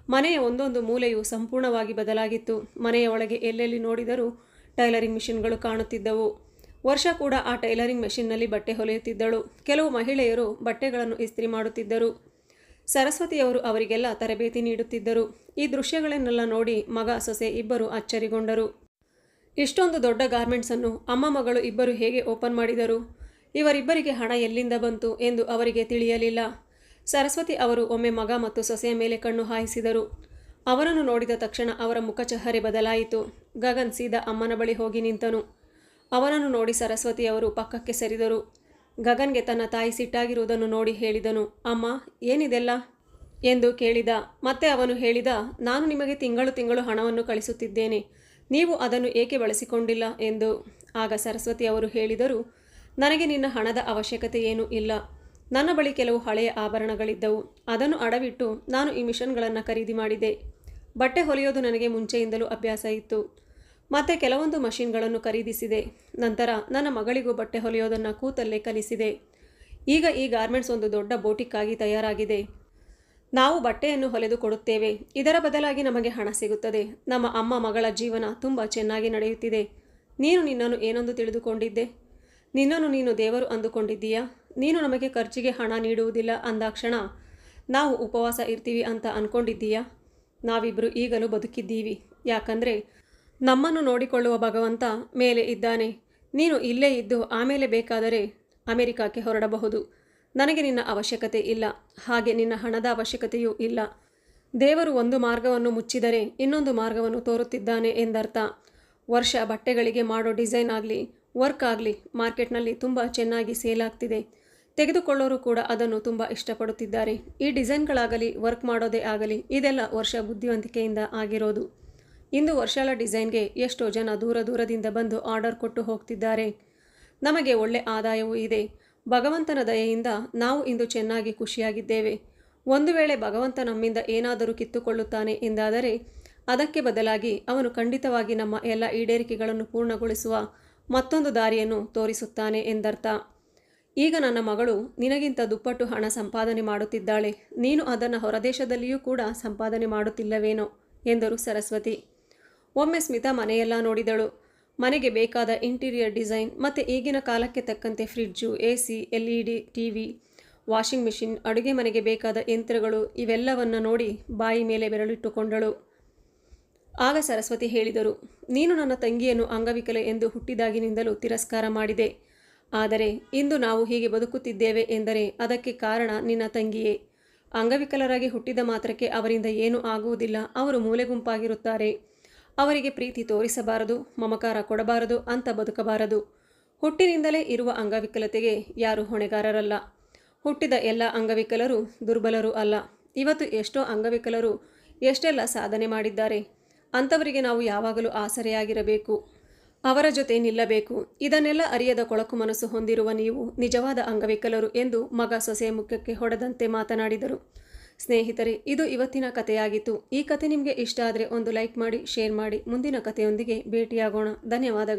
ಮನೆಯ ಒಂದೊಂದು ಮೂಲೆಯು ಸಂಪೂರ್ಣವಾಗಿ ಬದಲಾಗಿತ್ತು. ಮನೆಯ ಒಳಗೆ ಎಲ್ಲೆಲ್ಲಿ ನೋಡಿದರೂ ಟೈಲರಿಂಗ್ ಮಿಷಿನ್ಗಳು ಕಾಣುತ್ತಿದ್ದವು. ವರ್ಷ ಕೂಡ ಆ ಟೈಲರಿಂಗ್ ಮೆಷಿನ್ನಲ್ಲಿ ಬಟ್ಟೆ ಹೊಲೆಯುತ್ತಿದ್ದಳು. ಕೆಲವು ಮಹಿಳೆಯರು ಬಟ್ಟೆಗಳನ್ನು ಇಸ್ತ್ರಿ ಮಾಡುತ್ತಿದ್ದರು. ಸರಸ್ವತಿಯವರು ಅವರಿಗೆಲ್ಲ ತರಬೇತಿ ನೀಡುತ್ತಿದ್ದರು. ಈ ದೃಶ್ಯಗಳನ್ನೆಲ್ಲ ನೋಡಿ ಮಗ, ಸೊಸೆ ಇಬ್ಬರು ಅಚ್ಚರಿಗೊಂಡರು. ಇಷ್ಟೊಂದು ದೊಡ್ಡ ಗಾರ್ಮೆಂಟ್ಸನ್ನು ಅಮ್ಮ ಮಗಳು ಇಬ್ಬರು ಹೇಗೆ ಓಪನ್ ಮಾಡಿದರು? ಇವರಿಬ್ಬರಿಗೆ ಹಣ ಎಲ್ಲಿಂದ ಬಂತು ಎಂದು ಅವರಿಗೆ ತಿಳಿಯಲಿಲ್ಲ. ಸರಸ್ವತಿ ಅವರು ಒಮ್ಮೆ ಮಗ ಮತ್ತು ಸೊಸೆಯ ಮೇಲೆ ಕಣ್ಣು ಹಾಯಿಸಿದರು. ಅವರನ್ನು ನೋಡಿದ ತಕ್ಷಣ ಅವರ ಮುಖಚಹರೆ ಬದಲಾಯಿತು. ಗಗನ್ ಸೀದಾ ಅಮ್ಮನ ಬಳಿ ಹೋಗಿ ನಿಂತನು. ಅವನನ್ನು ನೋಡಿ ಸರಸ್ವತಿ ಅವರು ಪಕ್ಕಕ್ಕೆ ಸರಿದರು. ಗಗನ್ಗೆ ತನ್ನ ತಾಯಿ ಸಿಟ್ಟಾಗಿರುವುದನ್ನು ನೋಡಿ ಹೇಳಿದನು, ಅಮ್ಮ, ಏನಿದೆಲ್ಲ? ಎಂದು ಕೇಳಿದ. ಮತ್ತೆ ಅವನು ಹೇಳಿದ, ನಾನು ನಿಮಗೆ ತಿಂಗಳು ತಿಂಗಳು ಹಣವನ್ನು ಕಳಿಸುತ್ತಿದ್ದೇನೆ. ನೀವು ಅದನ್ನು ಏಕೆ ಬಳಸಿಕೊಂಡಿಲ್ಲ? ಎಂದು. ಆಗ ಸರಸ್ವತಿ ಅವರು ಹೇಳಿದರು ನನಗೆ ನಿನ್ನ ಹಣದ ಅವಶ್ಯಕತೆ ಏನೂ ಇಲ್ಲ. ನನ್ನ ಬಳಿ ಕೆಲವು ಹಳೆಯ ಆಭರಣಗಳಿದ್ದವು. ಅದನ್ನು ಅಡವಿಟ್ಟು ನಾನು ಈ ಮಿಷನ್ಗಳನ್ನು ಖರೀದಿ ಮಾಡಿದೆ. ಬಟ್ಟೆ ಹೊಲಿಯೋದು ನನಗೆ ಮುಂಚೆಯಿಂದಲೂ ಅಭ್ಯಾಸ ಇತ್ತು. ಮತ್ತೆ ಕೆಲವೊಂದು ಮಷಿನ್ಗಳನ್ನು ಖರೀದಿಸಿದೆ. ನಂತರ ನನ್ನ ಮಗಳಿಗೂ ಬಟ್ಟೆ ಹೊಲಿಯೋದನ್ನು ಕೂತಲ್ಲೇ ಕಲಿಸಿದೆ. ಈಗ ಈ ಗಾರ್ಮೆಂಟ್ಸ್ ಒಂದು ದೊಡ್ಡ ಬೋಟಿಕ್ಕಾಗಿ ತಯಾರಾಗಿದೆ. ನಾವು ಬಟ್ಟೆಯನ್ನು ಹೊಲೆದು ಕೊಡುತ್ತೇವೆ. ಇದರ ಬದಲಾಗಿ ನಮಗೆ ಹಣ ಸಿಗುತ್ತದೆ. ನಮ್ಮ ಅಮ್ಮ ಮಗಳ ಜೀವನ ತುಂಬ ಚೆನ್ನಾಗಿ ನಡೆಯುತ್ತಿದೆ. ನೀನು ನಿನ್ನನ್ನು ಏನೊಂದು ತಿಳಿದುಕೊಂಡಿದ್ದೆ? ನಿನ್ನನ್ನು ನೀನು ದೇವರು ಅಂದುಕೊಂಡಿದ್ದೀಯಾ? ನೀನು ನಮಗೆ ಖರ್ಚಿಗೆ ಹಣ ನೀಡುವುದಿಲ್ಲ ಅಂದಾಕ್ಷಣ ನಾವು ಉಪವಾಸ ಇರ್ತೀವಿ ಅಂತ ಅಂದ್ಕೊಂಡಿದ್ದೀಯಾ ನಾವಿಬ್ಬರು ಈಗಲೂ ಬದುಕಿದ್ದೀವಿ, ಯಾಕಂದರೆ ನಮ್ಮನ್ನು ನೋಡಿಕೊಳ್ಳುವ ಭಗವಂತ ಮೇಲೆ ಇದ್ದಾನೆ. ನೀನು ಇಲ್ಲೇ ಇದ್ದು ಆಮೇಲೆ ಬೇಕಾದರೆ ಅಮೆರಿಕಕ್ಕೆ ಹೊರಡಬಹುದು. ನನಗೆ ನಿನ್ನ ಅವಶ್ಯಕತೆ ಇಲ್ಲ, ಹಾಗೆ ನಿನ್ನ ಹಣದ ಅವಶ್ಯಕತೆಯೂ ಇಲ್ಲ. ದೇವರು ಒಂದು ಮಾರ್ಗವನ್ನು ಮುಚ್ಚಿದರೆ ಇನ್ನೊಂದು ಮಾರ್ಗವನ್ನು ತೋರುತ್ತಿದ್ದಾನೆ ಎಂದರ್ಥ. ವರ್ಷ ಬಟ್ಟೆಗಳಿಗೆ ಮಾಡೋ ಡಿಸೈನ್ ಆಗಲಿ ವರ್ಕ್ ಆಗಲಿ, ಮಾರ್ಕೆಟ್ನಲ್ಲಿ ತುಂಬ ಚೆನ್ನಾಗಿ ಸೇಲ್ ಆಗ್ತಿದೆ. ತೆಗೆದುಕೊಳ್ಳೋರು ಕೂಡ ಅದನ್ನು ತುಂಬ ಇಷ್ಟಪಡುತ್ತಿದ್ದಾರೆ. ಈ ಡಿಸೈನ್ಗಳಾಗಲಿ, ವರ್ಕ್ ಮಾಡೋದೇ ಆಗಲಿ, ಇದೆಲ್ಲ ವರ್ಷ ಬುದ್ಧಿವಂತಿಕೆಯಿಂದ ಆಗಿರೋದು. ಇಂದು ವರ್ಷಾಲ ಡಿಸೈನ್ಗೆ ಎಷ್ಟೋ ಜನ ದೂರ ದೂರದಿಂದ ಬಂದು ಆರ್ಡರ್ ಕೊಟ್ಟು ಹೋಗ್ತಿದ್ದಾರೆ. ನಮಗೆ ಒಳ್ಳೆ ಆದಾಯವೂ ಇದೆ. ಭಗವಂತನ ದಯೆಯಿಂದ ನಾವು ಇಂದು ಚೆನ್ನಾಗಿ ಖುಷಿಯಾಗಿದ್ದೇವೆ. ಒಂದು ವೇಳೆ ಭಗವಂತ ನಮ್ಮಿಂದ ಏನಾದರೂ ಕಿತ್ತುಕೊಳ್ಳುತ್ತಾನೆ ಎಂದಾದರೆ, ಅದಕ್ಕೆ ಬದಲಾಗಿ ಅವನು ಖಂಡಿತವಾಗಿ ನಮ್ಮ ಎಲ್ಲ ಈಡೇರಿಕೆಗಳನ್ನು ಪೂರ್ಣಗೊಳಿಸುವ ಮತ್ತೊಂದು ದಾರಿಯನ್ನು ತೋರಿಸುತ್ತಾನೆ ಎಂದರ್ಥ. ಈಗ ನನ್ನ ಮಗಳು ನಿನಗಿಂತ ದುಪ್ಪಟ್ಟು ಹಣ ಸಂಪಾದನೆ ಮಾಡುತ್ತಿದ್ದಾಳೆ. ನೀನು ಅದನ್ನು ಹೊರದೇಶದಲ್ಲಿಯೂ ಕೂಡ ಸಂಪಾದನೆ ಮಾಡುತ್ತಿಲ್ಲವೇನೋ ಎಂದರು ಸರಸ್ವತಿ. ಒಮ್ಮೆ ಸ್ಮಿತಾ ಮನೆಯೆಲ್ಲ ನೋಡಿದಳು. ಮನೆಗೆ ಬೇಕಾದ ಇಂಟೀರಿಯರ್ ಡಿಸೈನ್ ಮತ್ತು ಈಗಿನ ಕಾಲಕ್ಕೆ ತಕ್ಕಂತೆ fridge A C L E D, T V, washing machine, ಅಡುಗೆ ಮನೆಗೆ ಬೇಕಾದ ಯಂತ್ರಗಳು ಇವೆಲ್ಲವನ್ನು ನೋಡಿ ಬಾಯಿ ಮೇಲೆ ಬೆರಳಿಟ್ಟುಕೊಂಡಳು. ಆಗ ಸರಸ್ವತಿ ಹೇಳಿದರು, ನೀನು ನನ್ನ ತಂಗಿಯನ್ನು ಅಂಗವಿಕಲೆ ಎಂದು ಹುಟ್ಟಿದಾಗಿನಿಂದಲೂ ತಿರಸ್ಕಾರ ಮಾಡಿದೆ. ಆದರೆ ಇಂದು ನಾವು ಹೀಗೆ ಬದುಕುತ್ತಿದ್ದೇವೆ ಎಂದರೆ ಅದಕ್ಕೆ ಕಾರಣ ನಿನ್ನ ತಂಗಿಯೇ. ಅಂಗವಿಕಲರಾಗಿ ಹುಟ್ಟಿದ ಮಾತ್ರಕ್ಕೆ ಅವರಿಂದ ಏನೂ ಆಗುವುದಿಲ್ಲ, ಅವರು ಮೂಲೆಗುಂಪಾಗಿರುತ್ತಾರೆ. ಅವರಿಗೆ ಪ್ರೀತಿ ತೋರಿಸಬಾರದು, ಮಮಕಾರ ಕೊಡಬಾರದು, ಅಂತ ಬದುಕಬಾರದು. ಹುಟ್ಟಿನಿಂದಲೇ ಇರುವ ಅಂಗವಿಕಲತೆಗೆ ಯಾರು ಹೊಣೆಗಾರರಲ್ಲ. ಹುಟ್ಟಿದ ಎಲ್ಲ ಅಂಗವಿಕಲರು ದುರ್ಬಲರು ಅಲ್ಲ. ಇವತ್ತು ಎಷ್ಟೋ ಅಂಗವಿಕಲರು ಎಷ್ಟೆಲ್ಲ ಸಾಧನೆ ಮಾಡಿದ್ದಾರೆ. ಅಂಥವರಿಗೆ ನಾವು ಯಾವಾಗಲೂ ಆಸರೆಯಾಗಿರಬೇಕು. ಅವರ ಜೊತೆ ನಿಲ್ಲಬೇಕು. ಇದನ್ನೆಲ್ಲ ಅರಿಯದ ಕೊಳಕು ಮನಸ್ಸು ಹೊಂದಿರುವ ನೀವು ನಿಜವಾದ ಅಂಗವಿಕಲರು ಎಂದು ಮಗ ಸೊಸೆಯ ಮುಖಕ್ಕೆ ಹೊಡೆದಂತೆ ಮಾತನಾಡಿದರು. ಸ್ನೇಹಿತರೆ, ಇದು ಇವತ್ತಿನ ಕಥೆಯಾಗಿತ್ತು. ಈ ಕತೆ ನಿಮಗೆ ಇಷ್ಟ ಆದರೆ ಒಂದು ಲೈಕ್ ಮಾಡಿ, ಶೇರ್ ಮಾಡಿ. ಮುಂದಿನ ಕಥೆಯೊಂದಿಗೆ ಭೇಟಿಯಾಗೋಣ. ಧನ್ಯವಾದಗಳು.